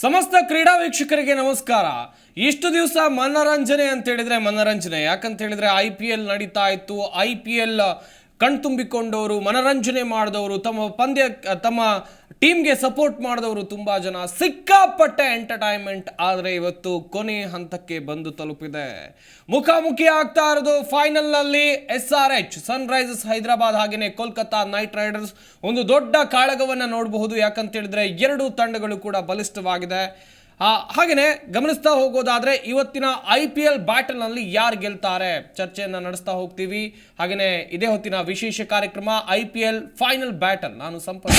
ಸಮಸ್ತ ಕ್ರೀಡಾ ವೀಕ್ಷಕರಿಗೆ ನಮಸ್ಕಾರ. ಇಷ್ಟು ದಿವಸ ಮನರಂಜನೆ ಅಂತ ಹೇಳಿದ್ರೆ ಮನರಂಜನೆ. ಯಾಕಂತ ಹೇಳಿದ್ರೆ ಐ ಪಿ ಎಲ್ ನಡೀತಾ ಇತ್ತು. ಐ ಪಿ ಎಲ್ ಕಣ್ತುಂಬಿಕೊಂಡವರು, ಮನರಂಜನೆ ಮಾಡಿದವರು, ತಮ್ಮ ಪಂದ್ಯ, ತಮ್ಮ ಟೀಮ್ಗೆ ಸಪೋರ್ಟ್ ಮಾಡಿದವರು ತುಂಬ ಜನ. ಸಿಕ್ಕಾಪಟ್ಟೆ ಎಂಟರ್ಟೈನ್ಮೆಂಟ್ ಆದರೆ ಇವತ್ತು ಕೊನೆ ಹಂತಕ್ಕೆ ಬಂದು ತಲುಪಿದೆ. ಮುಖಾಮುಖಿ ಆಗ್ತಾ ಇರೋದು ಫೈನಲ್ನಲ್ಲಿ S R H Sunrisers Hyderabad ಹಾಗೆಯೇ ಕೋಲ್ಕತ್ತಾ ನೈಟ್ ರೈಡರ್ಸ್ ಒಂದು ದೊಡ್ಡ ಕಾಳಗವನ್ನು ನೋಡಬಹುದು. ಯಾಕಂತ ಹೇಳಿದ್ರೆ ಎರಡು ತಂಡಗಳು ಕೂಡ ಬಲಿಷ್ಠವಾಗಿದೆ. ಆ, ಹಾಗೇನೆ ಗಮನಿಸ್ತಾ ಹೋಗೋದಾದ್ರೆ ಇವತ್ತಿನ ಐ ಪಿ ಎಲ್ ಬ್ಯಾಟಲ್ನಲ್ಲಿ ಯಾರು ಗೆಲ್ತಾರೆ? ಚರ್ಚೆಯನ್ನು ನಡೆಸ್ತಾ ಹೋಗ್ತೀವಿ. ಹಾಗೆಯೇ ಇದೇ ಹೊತ್ತಿನ ವಿಶೇಷ ಕಾರ್ಯಕ್ರಮ I P L final battle. ನಾನು ಸಂಪರ್ಕ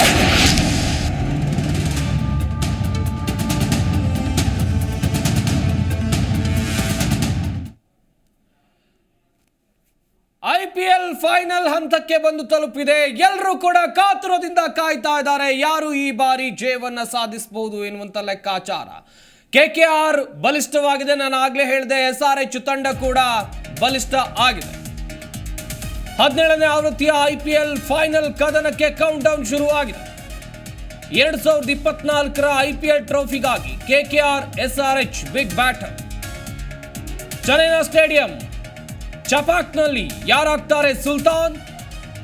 ಫೈನಲ್ ಹಂತಕ್ಕೆ ಬಂದು ತಲುಪಿದೆ. ಎಲ್ಲರೂ ಕೂಡ ಕಾತುರದಿಂದ ಕಾಯ್ತಾ ಇದ್ದಾರೆ. ಯಾರು ಈ ಬಾರಿ ಜಯವನ್ನ ಸಾಧಿಸಬಹುದು ಎನ್ನುವಂತ ಲೆಕ್ಕಾಚಾರ? ಕೆ ಕೆ ಆರ್ ಬಲಿಷ್ಠವಾಗಿದೆ. ನಾನು ಆಗ್ಲೇ ಹೇಳಿದೆ, ಎಸ್ ಆರ್ ಎಚ್ ತಂಡ ಕೂಡ ಬಲಿಷ್ಠ ಆಗಿದೆ. ಹದಿನೇಳನೇ ಆವೃತ್ತಿಯ ಐ ಪಿ ಎಲ್ ಫೈನಲ್ ಕದನಕ್ಕೆ ಕೌಂಟ್ ಡೌನ್ ಶುರುವಾಗಿದೆ. ಎರಡ್ ಸಾವಿರದ ಇಪ್ಪತ್ನಾಲ್ಕರ I P L ಟ್ರೋಫಿಗಾಗಿ R, S R H big batter ಚೆನ್ನೈನ ಸ್ಟೇಡಿಯಂ ಚಪಾಕ್ನಲ್ಲಿ ಯಾರಾಗ್ತಾರೆ ಸುಲ್ತಾನ್?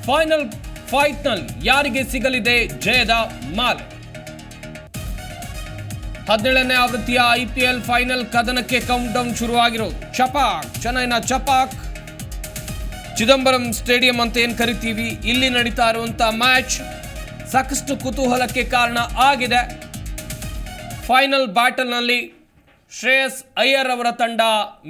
ಫೈನಲ್ ಫೈಟ್ನಲ್ಲಿ ಯಾರಿಗೆ ಸಿಗಲಿದೆ ಜಯದ ಮಾಲೆ? ಹದಿನೇಳನೇ ಆವೃತ್ತಿಯ ಐ ಪಿ ಎಲ್ ಫೈನಲ್ ಕದನಕ್ಕೆ ಕೌಂಟ್ ಡೌನ್ ಶುರುವಾಗಿರೋದು. ಚಪಾಕ್ ಚೆನ್ನೈನ ಚಪಾಕ್ ಚಿದಂಬರಂ ಸ್ಟೇಡಿಯಂ ಅಂತ ಏನು ಕರಿತೀವಿ? ಇಲ್ಲಿ ನಡೀತಾ ಇರುವಂಥ ಮ್ಯಾಚ್ ಸಾಕಷ್ಟು ಕುತೂಹಲಕ್ಕೆ ಕಾರಣ ಆಗಿದೆ. ಫೈನಲ್ ಬ್ಯಾಟಲ್ನಲ್ಲಿ ಶ್ರೇಯಸ್ ಅಯ್ಯರ್ ಅವರ ತಂಡ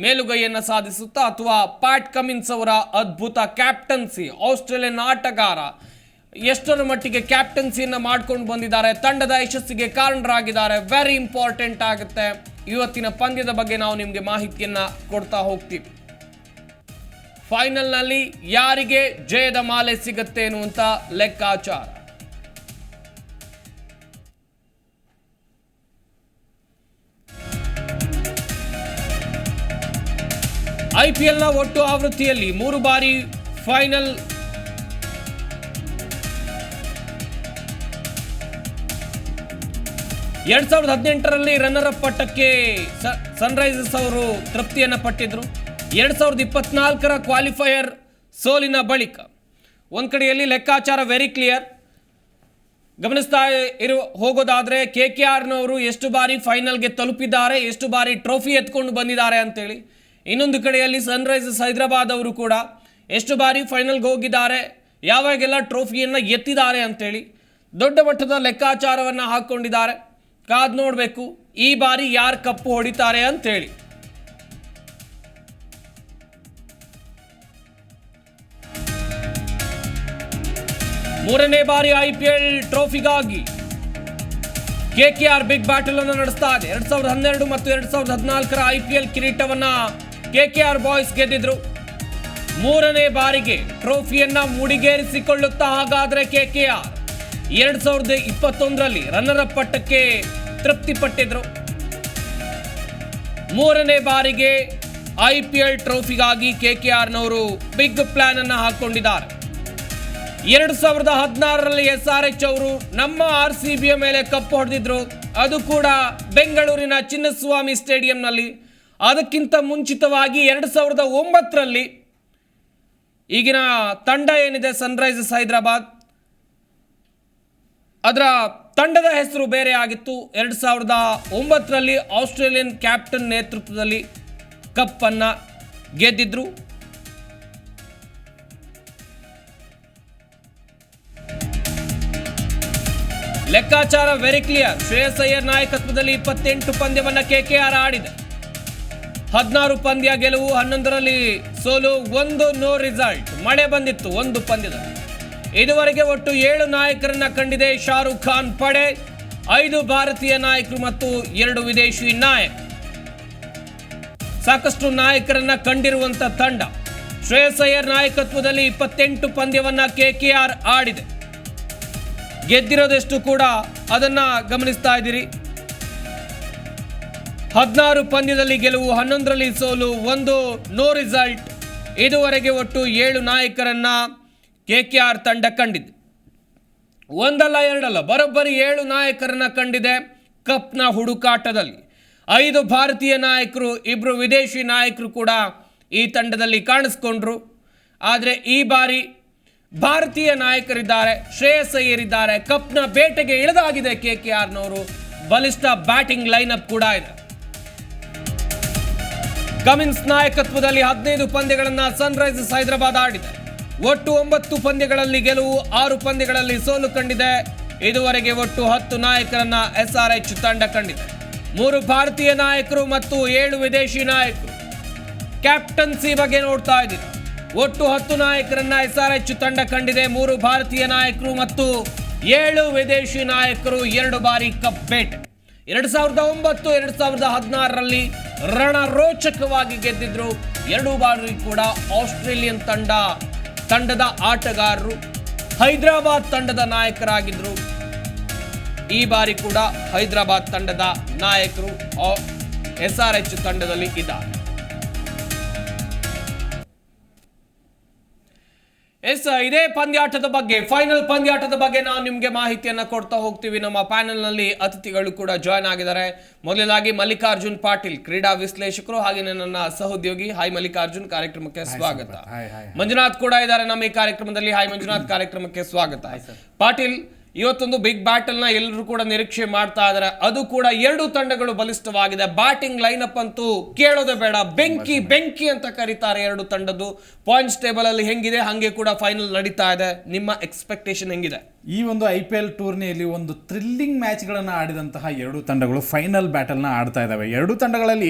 ಮೇಲುಗೈಯನ್ನು ಸಾಧಿಸುತ್ತಾ ಅಥವಾ ಪ್ಯಾಟ್ ಕಮಿನ್ಸ್ ಅವರ ಅದ್ಭುತ ಕ್ಯಾಪ್ಟನ್ಸಿ, ಆಸ್ಟ್ರೇಲಿಯನ್ ಆಟಗಾರ ಎಷ್ಟರ ಮಟ್ಟಿಗೆ ಕ್ಯಾಪ್ಟನ್ಸಿಯನ್ನು ಮಾಡ್ಕೊಂಡು ಬಂದಿದ್ದಾರೆ, ತಂಡದ ಯಶಸ್ಸಿಗೆ ಕಾರಣರಾಗಿದ್ದಾರೆ ವೆರಿ ಇಂಪಾರ್ಟೆಂಟ್ ಆಗುತ್ತೆ. ಇವತ್ತಿನ ಪಂದ್ಯದ ಬಗ್ಗೆ ನಾವು ನಿಮಗೆ ಮಾಹಿತಿಯನ್ನು ಕೊಡ್ತಾ ಹೋಗ್ತೀವಿ. ಫೈನಲ್ನಲ್ಲಿ ಯಾರಿಗೆ ಜಯದ ಮಾಲೆ ಸಿಗುತ್ತೆ ಎನ್ನುವಂಥ ಲೆಕ್ಕಾಚಾರ. ಐಪಿಎಲ್ನ ಒಟ್ಟು ಆವೃತ್ತಿಯಲ್ಲಿ ಮೂರು ಬಾರಿ ಫೈನಲ್ ಎರಡ್ ಸಾವಿರದ ಹದಿನೆಂಟರಲ್ಲಿ ರನ್ನರ್ ಅಪ್ ಪಟ್ಟಕ್ಕೆ ಸನ್ರೈಸರ್ಸ್ ಅವರು ತೃಪ್ತಿಯನ್ನು ಪಟ್ಟಿದ್ರು. ಎರಡ್ ಸಾವಿರದ ಇಪ್ಪತ್ನಾಲ್ಕರ ಕ್ವಾಲಿಫೈಯರ್ ಸೋಲಿನ ಬಳಿಕ ಒಂದು ಕಡೆಯಲ್ಲಿ ಲೆಕ್ಕಾಚಾರ ವೆರಿ ಕ್ಲಿಯರ್ ಗಮನಿಸ್ತಾ ಇರುವ ಹೋಗೋದಾದರೆ ಕೆ ಕೆ ಆರ್ನವರು ಎಷ್ಟು ಬಾರಿ ಫೈನಲ್ಗೆ ತಲುಪಿದ್ದಾರೆ, ಎಷ್ಟು ಬಾರಿ ಟ್ರೋಫಿ ಎತ್ಕೊಂಡು ಬಂದಿದ್ದಾರೆ ಅಂತೇಳಿ. ಇನ್ನೊಂದು ಕಡೆಯಲ್ಲಿ ಸನ್ರೈಸರ್ಸ್ ಹೈದರಾಬಾದ್ ಅವರು ಕೂಡ ಎಷ್ಟು ಬಾರಿ ಫೈನಲ್ಗೆ ಹೋಗಿದ್ದಾರೆ, ಯಾವಾಗೆಲ್ಲ ಟ್ರೋಫಿಯನ್ನು ಎತ್ತಿದ್ದಾರೆ ಅಂತೇಳಿ ದೊಡ್ಡ ಮಟ್ಟದ ಲೆಕ್ಕಾಚಾರವನ್ನು ಹಾಕ್ಕೊಂಡಿದ್ದಾರೆ. ಕಾದ್ ನೋಡಬೇಕು, ಈ ಬಾರಿ ಯಾರು ಕಪ್ಪು ಹೊಡಿತಾರೆ ಅಂತೇಳಿ. ಮೂರನೇ ಬಾರಿ I P L ಟ್ರೋಫಿಗಾಗಿ K K R big battle ಅನ್ನು ನಡೆಸ್ತಾ ಇದೆ. ಎರಡ್ ಸಾವಿರದ ಹನ್ನೆರಡು ಮತ್ತು ಎರಡ್ ಸಾವಿರದ ಹದಿನಾಲ್ಕರ ಐ ಪಿ ಎಲ್ ಕಿರೀಟವನ್ನ ಕೆ ಕೆ ಆರ್ ಬಾಯ್ಸ್ ಗೆದ್ದಿದ್ರು. ಮೂರನೇ ಬಾರಿಗೆ ಟ್ರೋಫಿಯನ್ನ ಮುಡಿಗೇರಿಸಿಕೊಳ್ಳುತ್ತಾ ಹಾಗಾದ್ರೆ ಕೆ ಕೆ ಆರ್ ಎರಡ್ ಸಾವಿರದ ಇಪ್ಪತ್ತೊಂದರಲ್ಲಿ ರನ್ನರ್ ಅಪ್ ಪಟ್ಟಕ್ಕೆ ತೃಪ್ತಿಪಟ್ಟಿದ್ರು. ಮೂರನೇ ಬಾರಿಗೆ ಐ ಪಿ ಎಲ್ ಟ್ರೋಫಿಗಾಗಿ ಆರ್ನವರು ಬಿಗ್ ಪ್ಲಾನ್ ಅನ್ನು ಹಾಕೊಂಡಿದ್ದಾರೆ. ಎರಡು ಸಾವಿರದ ಹದಿನಾರರಲ್ಲಿ ಎಸ್ ಆರ್ ಎಚ್ ಅವರು ನಮ್ಮ ಆರ್ ಸಿ ಬಿಯ ಮೇಲೆ ಕಪ್ಪು ಹೊಡೆದಿದ್ರು. ಅದು ಕೂಡ ಬೆಂಗಳೂರಿನ ಚಿನ್ನಸ್ವಾಮಿ ಸ್ಟೇಡಿಯಂನಲ್ಲಿ. ಅದಕ್ಕಿಂತ ಮುಂಚಿತವಾಗಿ ಎರಡು ಸಾವಿರದ ಒಂಬತ್ತರಲ್ಲಿ ಈಗಿನ ತಂಡ ಏನಿದೆ ಸನ್ರೈಸರ್ಸ್ ಹೈದರಾಬಾದ್. ಅದರ ತಂಡದ ಹೆಸರು ಬೇರೆ ಆಗಿತ್ತು. ಎರಡು ಸಾವಿರದ ಒಂಬತ್ತರಲ್ಲಿ ಆಸ್ಟ್ರೇಲಿಯನ್ ಕ್ಯಾಪ್ಟನ್ ನೇತೃತ್ವದಲ್ಲಿ ಕಪ್ಪನ್ನು ಗೆದ್ದಿದ್ರು. ಲೆಕ್ಕಾಚಾರ ವೆರಿ ಕ್ಲಿಯರ್ ಶ್ರೇಯಸ್ ಅಯ್ಯರ್ ನಾಯಕತ್ವದಲ್ಲಿ ಇಪ್ಪತ್ತೆಂಟು ಪಂದ್ಯವನ್ನು ಕೆಕೆಆರ್ ಆಡಿದೆ. ಹದಿನಾರು ಪಂದ್ಯ ಗೆಲುವು ಹನ್ನೊಂದರಲ್ಲಿ ಸೋಲು ಒಂದು ನೋ ರಿಸಲ್ಟ್ ಮಳೆ ಬಂದಿತ್ತು, ಒಂದು ಪಂದ್ಯದ. ಇದುವರೆಗೆ ಒಟ್ಟು ಏಳು ನಾಯಕರನ್ನ ಕಂಡಿದೆ ಶಾರುಖ್ ಖಾನ್ ಪಡೆ. ಐದು ಭಾರತೀಯ ನಾಯಕರು ಮತ್ತು ಎರಡು ವಿದೇಶಿ ನಾಯಕ. ಸಾಕಷ್ಟು ನಾಯಕರನ್ನ ಕಂಡಿರುವಂತ ತಂಡ. ಶ್ರೇಯಸ್ ಅಯ್ಯರ್ ನಾಯಕತ್ವದಲ್ಲಿ ಇಪ್ಪತ್ತೆಂಟು ಪಂದ್ಯವನ್ನ ಕೆಕೆಆರ್ ಆಡಿದೆ. ಗೆದ್ದಿರೋದೆಷ್ಟು ಕೂಡ ಅದನ್ನ ಗಮನಿಸ್ತಾ ಇದ್ದೀರಿ. ಹದಿನಾರು ಪಂದ್ಯದಲ್ಲಿ ಗೆಲುವು ಹನ್ನೊಂದರಲ್ಲಿ ಸೋಲು, ಒಂದು ನೋ ರಿಸಲ್ಟ್ ಇದುವರೆಗೆ ಒಟ್ಟು ಏಳು ನಾಯಕರನ್ನ ಆರ್ ತಂಡ ಕಂಡಿದೆ. ಒಂದಲ್ಲ ಎರಡಲ್ಲ, ಬರೋಬ್ಬರಿ ಏಳು ನಾಯಕರನ್ನ ಕಂಡಿದೆ ಕಪ್ನ ಹುಡುಕಾಟದಲ್ಲಿ. ಐದು ಭಾರತೀಯ ನಾಯಕರು ಇಬ್ಬರು ವಿದೇಶಿ ನಾಯಕರು ಕೂಡ ಈ ತಂಡದಲ್ಲಿ ಕಾಣಿಸ್ಕೊಂಡ್ರು. ಆದರೆ ಈ ಬಾರಿ ಭಾರತೀಯ ನಾಯಕರಿದ್ದಾರೆ, ಶ್ರೇಯಸ್ ಅಯ್ಯರಿದ್ದಾರೆ. ಕಪ್ನ ಬೇಟೆಗೆ ಇಳಿದಾಗಿದೆ ಕೆ ಕೆ ಆರ್ನವರು. ಬಲಿಷ್ಠ ಬ್ಯಾಟಿಂಗ್ ಲೈನಪ್ ಕೂಡ ಇದೆ. ಕಮಿನ್ಸ್ ನಾಯಕತ್ವದಲ್ಲಿ ಹದಿನೈದು ಪಂದ್ಯಗಳನ್ನು ಸನ್ರೈಸರ್ಸ್ ಹೈದರಾಬಾದ್ ಆಡಿದೆ. ಒಟ್ಟು ಒಂಬತ್ತು ಪಂದ್ಯಗಳಲ್ಲಿ ಗೆಲುವು ಆರು ಪಂದ್ಯಗಳಲ್ಲಿ ಸೋಲು ಕಂಡಿದೆ. ಇದುವರೆಗೆ ಒಟ್ಟು ಹತ್ತು ನಾಯಕರನ್ನ ಎಸ್ಆರ್ಎಚ್ ತಂಡ ಕಂಡಿದೆ. ಮೂರು ಭಾರತೀಯ ನಾಯಕರು ಮತ್ತು ಏಳು ವಿದೇಶಿ ನಾಯಕರು ಕ್ಯಾಪ್ಟನ್ಸಿ ಬಗ್ಗೆ ನೋಡ್ತಾ ಇದ್ದೀವಿ ಒಟ್ಟು ಹತ್ತು ನಾಯಕರನ್ನ ಎಸ್ಆರ್ಎಚ್ ತಂಡ ಕಂಡಿದೆ. ಮೂರು ಭಾರತೀಯ ನಾಯಕರು ಮತ್ತು ಏಳು ವಿದೇಶಿ ನಾಯಕರು ಎರಡು ಬಾರಿ ಕಪ್ ಬೇಟೆ ಎರಡು ಸಾವಿರದ ಒಂಬತ್ತು, ಎರಡು ಸಾವಿರದ ಹದಿನಾರರಲ್ಲಿ ರಣರೋಚಕವಾಗಿ ಗೆದ್ದಿದ್ರು. ಎರಡು ಬಾರಿ ಕೂಡ ಆಸ್ಟ್ರೇಲಿಯನ್ ತಂಡ, ತಂಡದ ಆಟಗಾರರು, ಹೈದರಾಬಾದ್ ತಂಡದ ನಾಯಕರಾಗಿದ್ದರು ಈ ಬಾರಿ ಕೂಡ ಹೈದರಾಬಾದ್ ತಂಡದ ನಾಯಕರು ಎಸ್ ಆರ್ ಎಚ್ ತಂಡದಲ್ಲಿ ಇದ್ದಾರೆ. ಎಸ್ ಇದೇ ಪಂದ್ಯಾಟದ ಬಗ್ಗೆ ಫೈನಲ್ ಪಂದ್ಯಾಟದ ಬಗ್ಗೆ ನಾವು ನಿಮಗೆ ಮಾಹಿತಿಯನ್ನ ಕೊಡ್ತಾ ಹೋಗ್ತೀವಿ. ನಮ್ಮ ಪ್ಯಾನೆಲ್ನಲ್ಲಿ ಅತಿಥಿಗಳು ಕೂಡ ಜಾಯ್ನ್ ಆಗಿದ್ದಾರೆ. ಮೊದಲಾಗಿ ಮಲ್ಲಿಕಾರ್ಜುನ್ ಪಾಟೀಲ್ ಕ್ರೀಡಾ ವಿಶ್ಲೇಷಕರು ಹಾಗೆ ನನ್ನ ಸಹೋದ್ಯೋಗಿ. ಹಾಯ್ ಮಲ್ಲಿಕಾರ್ಜುನ್. ಕಾರ್ಯಕ್ರಮಕ್ಕೆ ಸ್ವಾಗತ. ಮಂಜುನಾಥ್ ಕೂಡ ಇದ್ದಾರೆ ನಮ್ಮ ಈ ಕಾರ್ಯಕ್ರಮದಲ್ಲಿ. ಹಾಯ್ ಮಂಜುನಾಥ್. ಕಾರ್ಯಕ್ರಮಕ್ಕೆ ಸ್ವಾಗತ. ಪಾಟೀಲ್ ಇವತ್ತೊಂದು ಬಿಗ್ ಬ್ಯಾಟಲ್ನ ನ ಎಲ್ಲರೂ ಕೂಡ ನಿರೀಕ್ಷೆ ಮಾಡ್ತಾ ಇದ್ದಾರೆ ಅದು ಕೂಡ ಎರಡು ತಂಡಗಳು ಬಲಿಷ್ಠವಾಗಿದೆ. ಬ್ಯಾಟಿಂಗ್ ಲೈನಪ್ ಅಂತೂ ಕೇಳೋದೇ ಬೇಡ. ಬೆಂಕಿ ಬೆಂಕಿ ಅಂತ ಕರೀತಾರೆ ಎರಡು ತಂಡದ್ದು. ಪಾಯಿಂಟ್ಸ್ ಟೇಬಲ್ ಅಲ್ಲಿ ಹೆಂಗಿದೆ? ಹಾಗೆ ಕೂಡ ಫೈನಲ್ ನಡೀತಾ ಇದೆ. ನಿಮ್ಮ ಎಕ್ಸ್ಪೆಕ್ಟೇಷನ್ ಹೆಂಗಿದೆ? ಈ ಒಂದು ಐ ಪಿ ಎಲ್ ಟೂರ್ನಿಯಲ್ಲಿ ಒಂದು ಥ್ರಿಲ್ಲಿಂಗ್ ಮ್ಯಾಚ್ಗಳನ್ನು ಆಡಿದಂತಹ ಎರಡು ತಂಡಗಳು ಫೈನಲ್ ಬ್ಯಾಟಲ್ನ ಆಡ್ತಾ ಇದ್ದಾವೆ ಎರಡು ತಂಡಗಳಲ್ಲಿ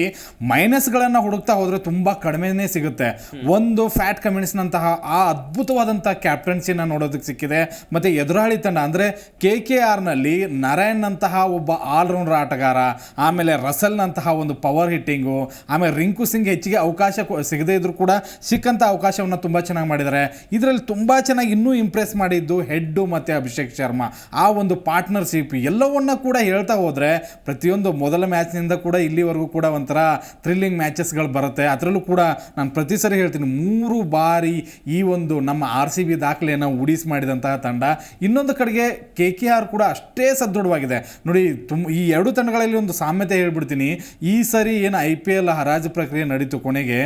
ಮೈನಸ್ಗಳನ್ನು ಹುಡುಕ್ತಾ ಹೋದರೆ ತುಂಬ ಕಡಿಮೆನೇ ಸಿಗುತ್ತೆ. ಒಂದು ಫ್ಯಾಟ್ ಕಮೆಂಟ್ಸ್ನಂತಹ ಆ ಅದ್ಭುತವಾದಂಥ ಕ್ಯಾಪ್ಟನ್ಸಿನ ನೋಡೋದಕ್ಕೆ ಸಿಕ್ಕಿದೆ. ಮತ್ತು ಎದುರಾಳಿ ತಂಡ ಅಂದರೆ ಕೆ ಕೆ ಆರ್ನಲ್ಲಿ ನಾರಾಯಣ್ನಂತಹ ಒಬ್ಬ ಆಲ್ರೌಂಡರ್ ಆಟಗಾರ ಆಮೇಲೆ ರಸಲ್ನಂತಹ ಒಂದು ಪವರ್ ಹಿಟ್ಟಿಂಗು ಆಮೇಲೆ ರಿಂಕು ಸಿಂಗ್ ಹೆಚ್ಚಿಗೆ ಅವಕಾಶ ಸಿಗದೇ ಇದ್ರೂ ಕೂಡ ಸಿಕ್ಕಂಥ ಅವಕಾಶವನ್ನು ತುಂಬ ಚೆನ್ನಾಗಿ ಮಾಡಿದ್ದಾರೆ. ಇದರಲ್ಲಿ ತುಂಬ ಚೆನ್ನಾಗಿ ಇನ್ನೂ ಇಂಪ್ರೆಸ್ ಮಾಡಿದ್ದು ಹೆಡ್ಡು ಮತ್ತು ಅಭಿಷೇಕ್ ಶರ್ಮಾ, ಆ ಒಂದು ಪಾರ್ಟ್ನರ್ಶಿಪ್ ಎಲ್ಲವನ್ನ ಕೂಡ ಹೇಳ್ತಾ ಹೋದರೆ ಪ್ರತಿಯೊಂದು ಮೊದಲ ಮ್ಯಾಚ್ನಿಂದ ಕೂಡ ಇಲ್ಲಿವರೆಗೂ ಕೂಡ ಒಂಥರ ಥ್ರಿಲ್ಲಿಂಗ್ ಮ್ಯಾಚಸ್ಗಳು ಬರುತ್ತೆ. ಅದರಲ್ಲೂ ಕೂಡ ನಾನು ಪ್ರತಿ ಸರಿ ಹೇಳ್ತೀನಿ, ಮೂರು ಬಾರಿ ಈ ಒಂದು ನಮ್ಮ ಆರ್ ಸಿ ಬಿ ದಾಖಲೆಯನ್ನು ಉಡಿಸ್ ಮಾಡಿದಂತಹ ತಂಡ. ಇನ್ನೊಂದು ಕಡೆಗೆ ಕೆ ಕೆ ಆರ್ ಕೂಡ ಅಷ್ಟೇ ಸದೃಢವಾಗಿದೆ. ನೋಡಿ, ತುಮ್, ಈ ಎರಡು ತಂಡಗಳಲ್ಲಿ ಒಂದು ಸಾಮ್ಯತೆ ಹೇಳ್ಬಿಡ್ತೀನಿ. ಈ ಸರಿ ಏನು ಐ ಪಿ ಎಲ್ ಹರಾಜು ಪ್ರಕ್ರಿಯೆ ನಡೀತು ಕೊನೆಗೆ,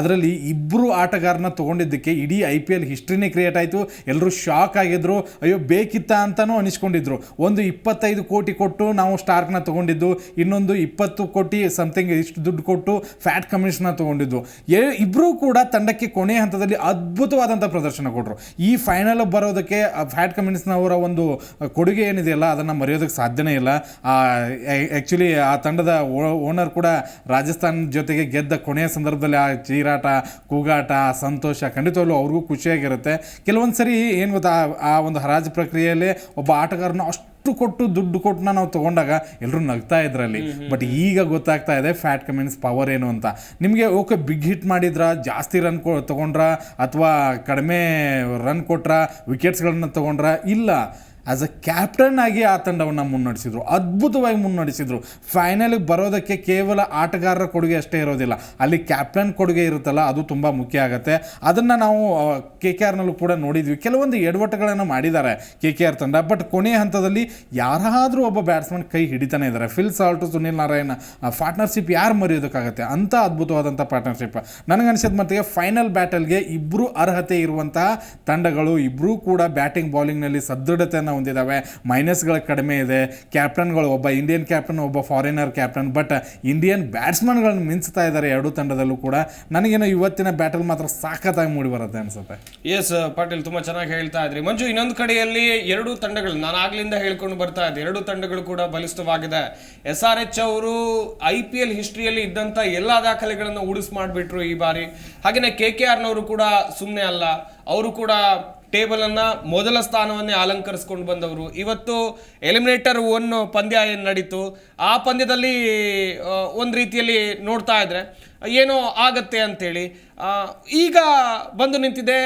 ಅದರಲ್ಲಿ ಇಬ್ಬರು ಆಟಗಾರನ ತಗೊಂಡಿದ್ದಕ್ಕೆ ಇಡೀ ಐ ಪಿ ಎಲ್ ಹಿಸ್ಟ್ರಿನೇ ಕ್ರಿಯೇಟ್ ಆಯಿತು. ಎಲ್ಲರೂ ಶಾಕ್ ಆಗಿದ್ರು. ಅಯ್ಯೋ ಬೇಕಿತ್ತ ಅಂತಲೂ ಅನಿಸ್ಕೊಂಡಿದ್ರು. ಒಂದು ಇಪ್ಪತ್ತೈದು ಕೋಟಿ ಕೊಟ್ಟು ನಾವು ಸ್ಟಾರ್ಕ್ನ ತಗೊಂಡಿದ್ದು, ಇನ್ನೊಂದು ಇಪ್ಪತ್ತು ಕೋಟಿ ಸಮಥಿಂಗ್ ಇಷ್ಟು ದುಡ್ಡು ಕೊಟ್ಟು ಫ್ಯಾಟ್ ಕಮಿಷನ್ನ ತೊಗೊಂಡಿದ್ದು. ಎ ಇಬ್ಬರೂ ಕೂಡ ತಂಡಕ್ಕೆ ಕೊನೆಯ ಹಂತದಲ್ಲಿ ಅದ್ಭುತವಾದಂಥ ಪ್ರದರ್ಶನ ಕೊಟ್ಟರು ಈ ಫೈನಲ್ ಬರೋದಕ್ಕೆ ಫ್ಯಾಟ್ ಕಮ್ಯುನಿಸ್ಟ್ನವರ ಒಂದು ಕೊಡುಗೆ ಏನಿದೆಯಲ್ಲ, ಅದನ್ನು ಮರೆಯೋದಕ್ಕೆ ಸಾಧ್ಯನೇ ಇಲ್ಲ. ಆ್ಯಕ್ಚುಲಿ ಆ ತಂಡದ ಓನರ್ ಕೂಡ ರಾಜಸ್ಥಾನ ಜೊತೆಗೆ ಗೆದ್ದ ಕೊನೆಯ ಸಂದರ್ಭದಲ್ಲಿ ಆ ಚೀರಾಟ, ಕೂಗಾಟ, ಸಂತೋಷ ಖಂಡಿತವಾಗ್ಲೂ ಅವ್ರಿಗೂ ಖುಷಿಯಾಗಿರುತ್ತೆ. ಕೆಲವೊಂದು ಸರಿ ಏನು ಗೊತ್ತಾ, ಆ ಒಂದು ಹರಾಜು ಪ್ರಕ್ರಿಯೆಯಲ್ಲಿ ಒಬ್ಬ ಆಟಗಾರನ ಅಷ್ಟು ಕೊಟ್ಟು ದುಡ್ಡು ಕೊಟ್ಟು ನಾವು ತಗೊಂಡಾಗ ಎಲ್ಲರೂ ನಗ್ತಾ ಇದ್ರಲ್ಲಿ. ಬಟ್ ಈಗ ಗೊತ್ತಾಗ್ತಾ ಇದೆ ಫ್ಯಾಟ್ ಕಮೆಂಟ್ಸ್ ಪವರ್ ಏನು ಅಂತ. ನಿಮಗೆ ಓಕೆ ಬಿಗ್ ಹಿಟ್ ಮಾಡಿದ್ರ? ಜಾಸ್ತಿ ರನ್ ಕೊ ತಗೊಂಡ್ರ? ಅಥವಾ ಕಡಿಮೆ ರನ್ ಕೊಟ್ರ? ವಿಕೆಟ್ಸ್ಗಳನ್ನ ತಗೊಂಡ್ರ? ಇಲ್ಲ. ಆಸ್ ಅ ಕ್ಯಾಪ್ಟನ್ ಆಗಿ ಆ ತಂಡವನ್ನು ಮುನ್ನಡೆಸಿದ್ರು, ಅದ್ಭುತವಾಗಿ ಮುನ್ನಡೆಸಿದ್ರು. ಫೈನಲಿಗೆ ಬರೋದಕ್ಕೆ ಕೇವಲ ಆಟಗಾರರ ಕೊಡುಗೆ ಅಷ್ಟೇ ಇರೋದಿಲ್ಲ. ಅಲ್ಲಿ ಕ್ಯಾಪ್ಟನ್ ಕೊಡುಗೆ ಇರುತ್ತಲ್ಲ, ಅದು ತುಂಬ ಮುಖ್ಯ ಆಗುತ್ತೆ. ಅದನ್ನು ನಾವು ಕೆ ಕೆ ಆರ್ನಲ್ಲೂ ಕೂಡ ನೋಡಿದ್ವಿ. ಕೆಲವೊಂದು ಎಡವಟ್ಟುಗಳನ್ನು ಮಾಡಿದ್ದಾರೆ ಕೆ ಕೆ ಆರ್ ತಂಡ. ಬಟ್ ಕೊನೆಯ ಹಂತದಲ್ಲಿ ಯಾರಾದರೂ ಒಬ್ಬ ಬ್ಯಾಟ್ಸ್ಮನ್ ಕೈ ಹಿಡಿತಾನೆ ಇದ್ದಾರೆ. Phil Salt Sunil Narayana partnership ಯಾರು ಮರೆಯೋದಕ್ಕಾಗುತ್ತೆ? ಅಂಥ ಅದ್ಭುತವಾದಂಥ ಪಾರ್ಟ್ನರ್ಶಿಪ್ ನನಗನ್ಸಿದ ಮಟ್ಟಿಗೆ ಫೈನಲ್ ಬ್ಯಾಟಲ್ಗೆ ಇಬ್ಬರು ಅರ್ಹತೆ ಇರುವಂತಹ ತಂಡಗಳು ಇಬ್ಬರೂ ಕೂಡ ಬ್ಯಾಟಿಂಗ್ ಬೌಲಿಂಗ್ನಲ್ಲಿ ಸದೃಢತೆಯನ್ನು ಹೊಂದಿದ್ದಾವೆ ಮೈನಸ್ಗಳು ಕಡಿಮೆ ಇದೆ. ಕ್ಯಾಪ್ಟನ್ಗಳು ಒಬ್ಬ ಇಂಡಿಯನ್ ಕ್ಯಾಪ್ಟನ್ ಒಬ್ಬ ಫಾರಿನರ್ ಕ್ಯಾಪ್ಟನ್ ಬಟ್ ಇಂಡಿಯನ್ ಬ್ಯಾಟ್ಸ್ಮನ್ಗಳನ್ನು ಮಿಂಚ್ತಾ ಇದ್ದಾರೆ ಎರಡೂ ತಂಡದಲ್ಲೂ ಕೂಡ. ನನಗೇನೋ ಇವತ್ತಿನ ಬ್ಯಾಟಲ್ ಮಾತ್ರ ಸಾಕತ್ತಾಗಿ ಮೂಡಿ ಬರುತ್ತೆ ಅನ್ಸುತ್ತೆ. ಎಸ್ ಪಾಟೀಲ್ ತುಂಬಾ ಚೆನ್ನಾಗಿ ಹೇಳ್ತಾ ಇದ್ರಿ. ಮಂಜು, ಇನ್ನೊಂದು ಕಡೆಯಲ್ಲಿ ಎರಡು ತಂಡಗಳು, ನಾನು ಆಗ್ಲಿಂದ ಹೇಳ್ಕೊಂಡು ಬರ್ತಾ ಇದ್ದೆ. ಎರಡು ತಂಡಗಳು ಕೂಡ ಬಲಿಷ್ಠವಾಗಿದೆ. ಎಸ್ ಆರ್ ಎಚ್ ಅವರು ಐ ಪಿ ಎಲ್ ಹಿಸ್ಟ್ರಿಯಲ್ಲಿ ಇದ್ದಂತ ಎಲ್ಲಾ ದಾಖಲೆಗಳನ್ನು ಉಡಿಸ್ ಮಾಡಿಬಿಟ್ರು ಈ ಬಾರಿ. ಹಾಗೆಯೇ ಕೆ ಕೆ ಆರ್ನವರು ಕೂಡ ಸುಮ್ಮನೆ ಅಲ್ಲ. ಅವರು ಕೂಡ ಟೇಬಲ್ ಅನ್ನ ಮೊದಲ ಸ್ಥಾನವನ್ನೇ ಅಲಂಕರಿಸ್ಕೊಂಡು ಬಂದವರು. ಇವತ್ತು ಎಲಿಮಿನೇಟರ್ ಒನ್ ಪಂದ್ಯ ಏನು ನಡೀತು? ಆ ಪಂದ್ಯದಲ್ಲಿ ಒಂದು ರೀತಿಯಲ್ಲಿ ನೋಡ್ತಾ ಇದ್ರೆ ಏನೋ ಆಗತ್ತೆ ಅಂತೇಳಿ. ಆ, ಈಗ ಬಂದು ನಿಂತಿದೆ.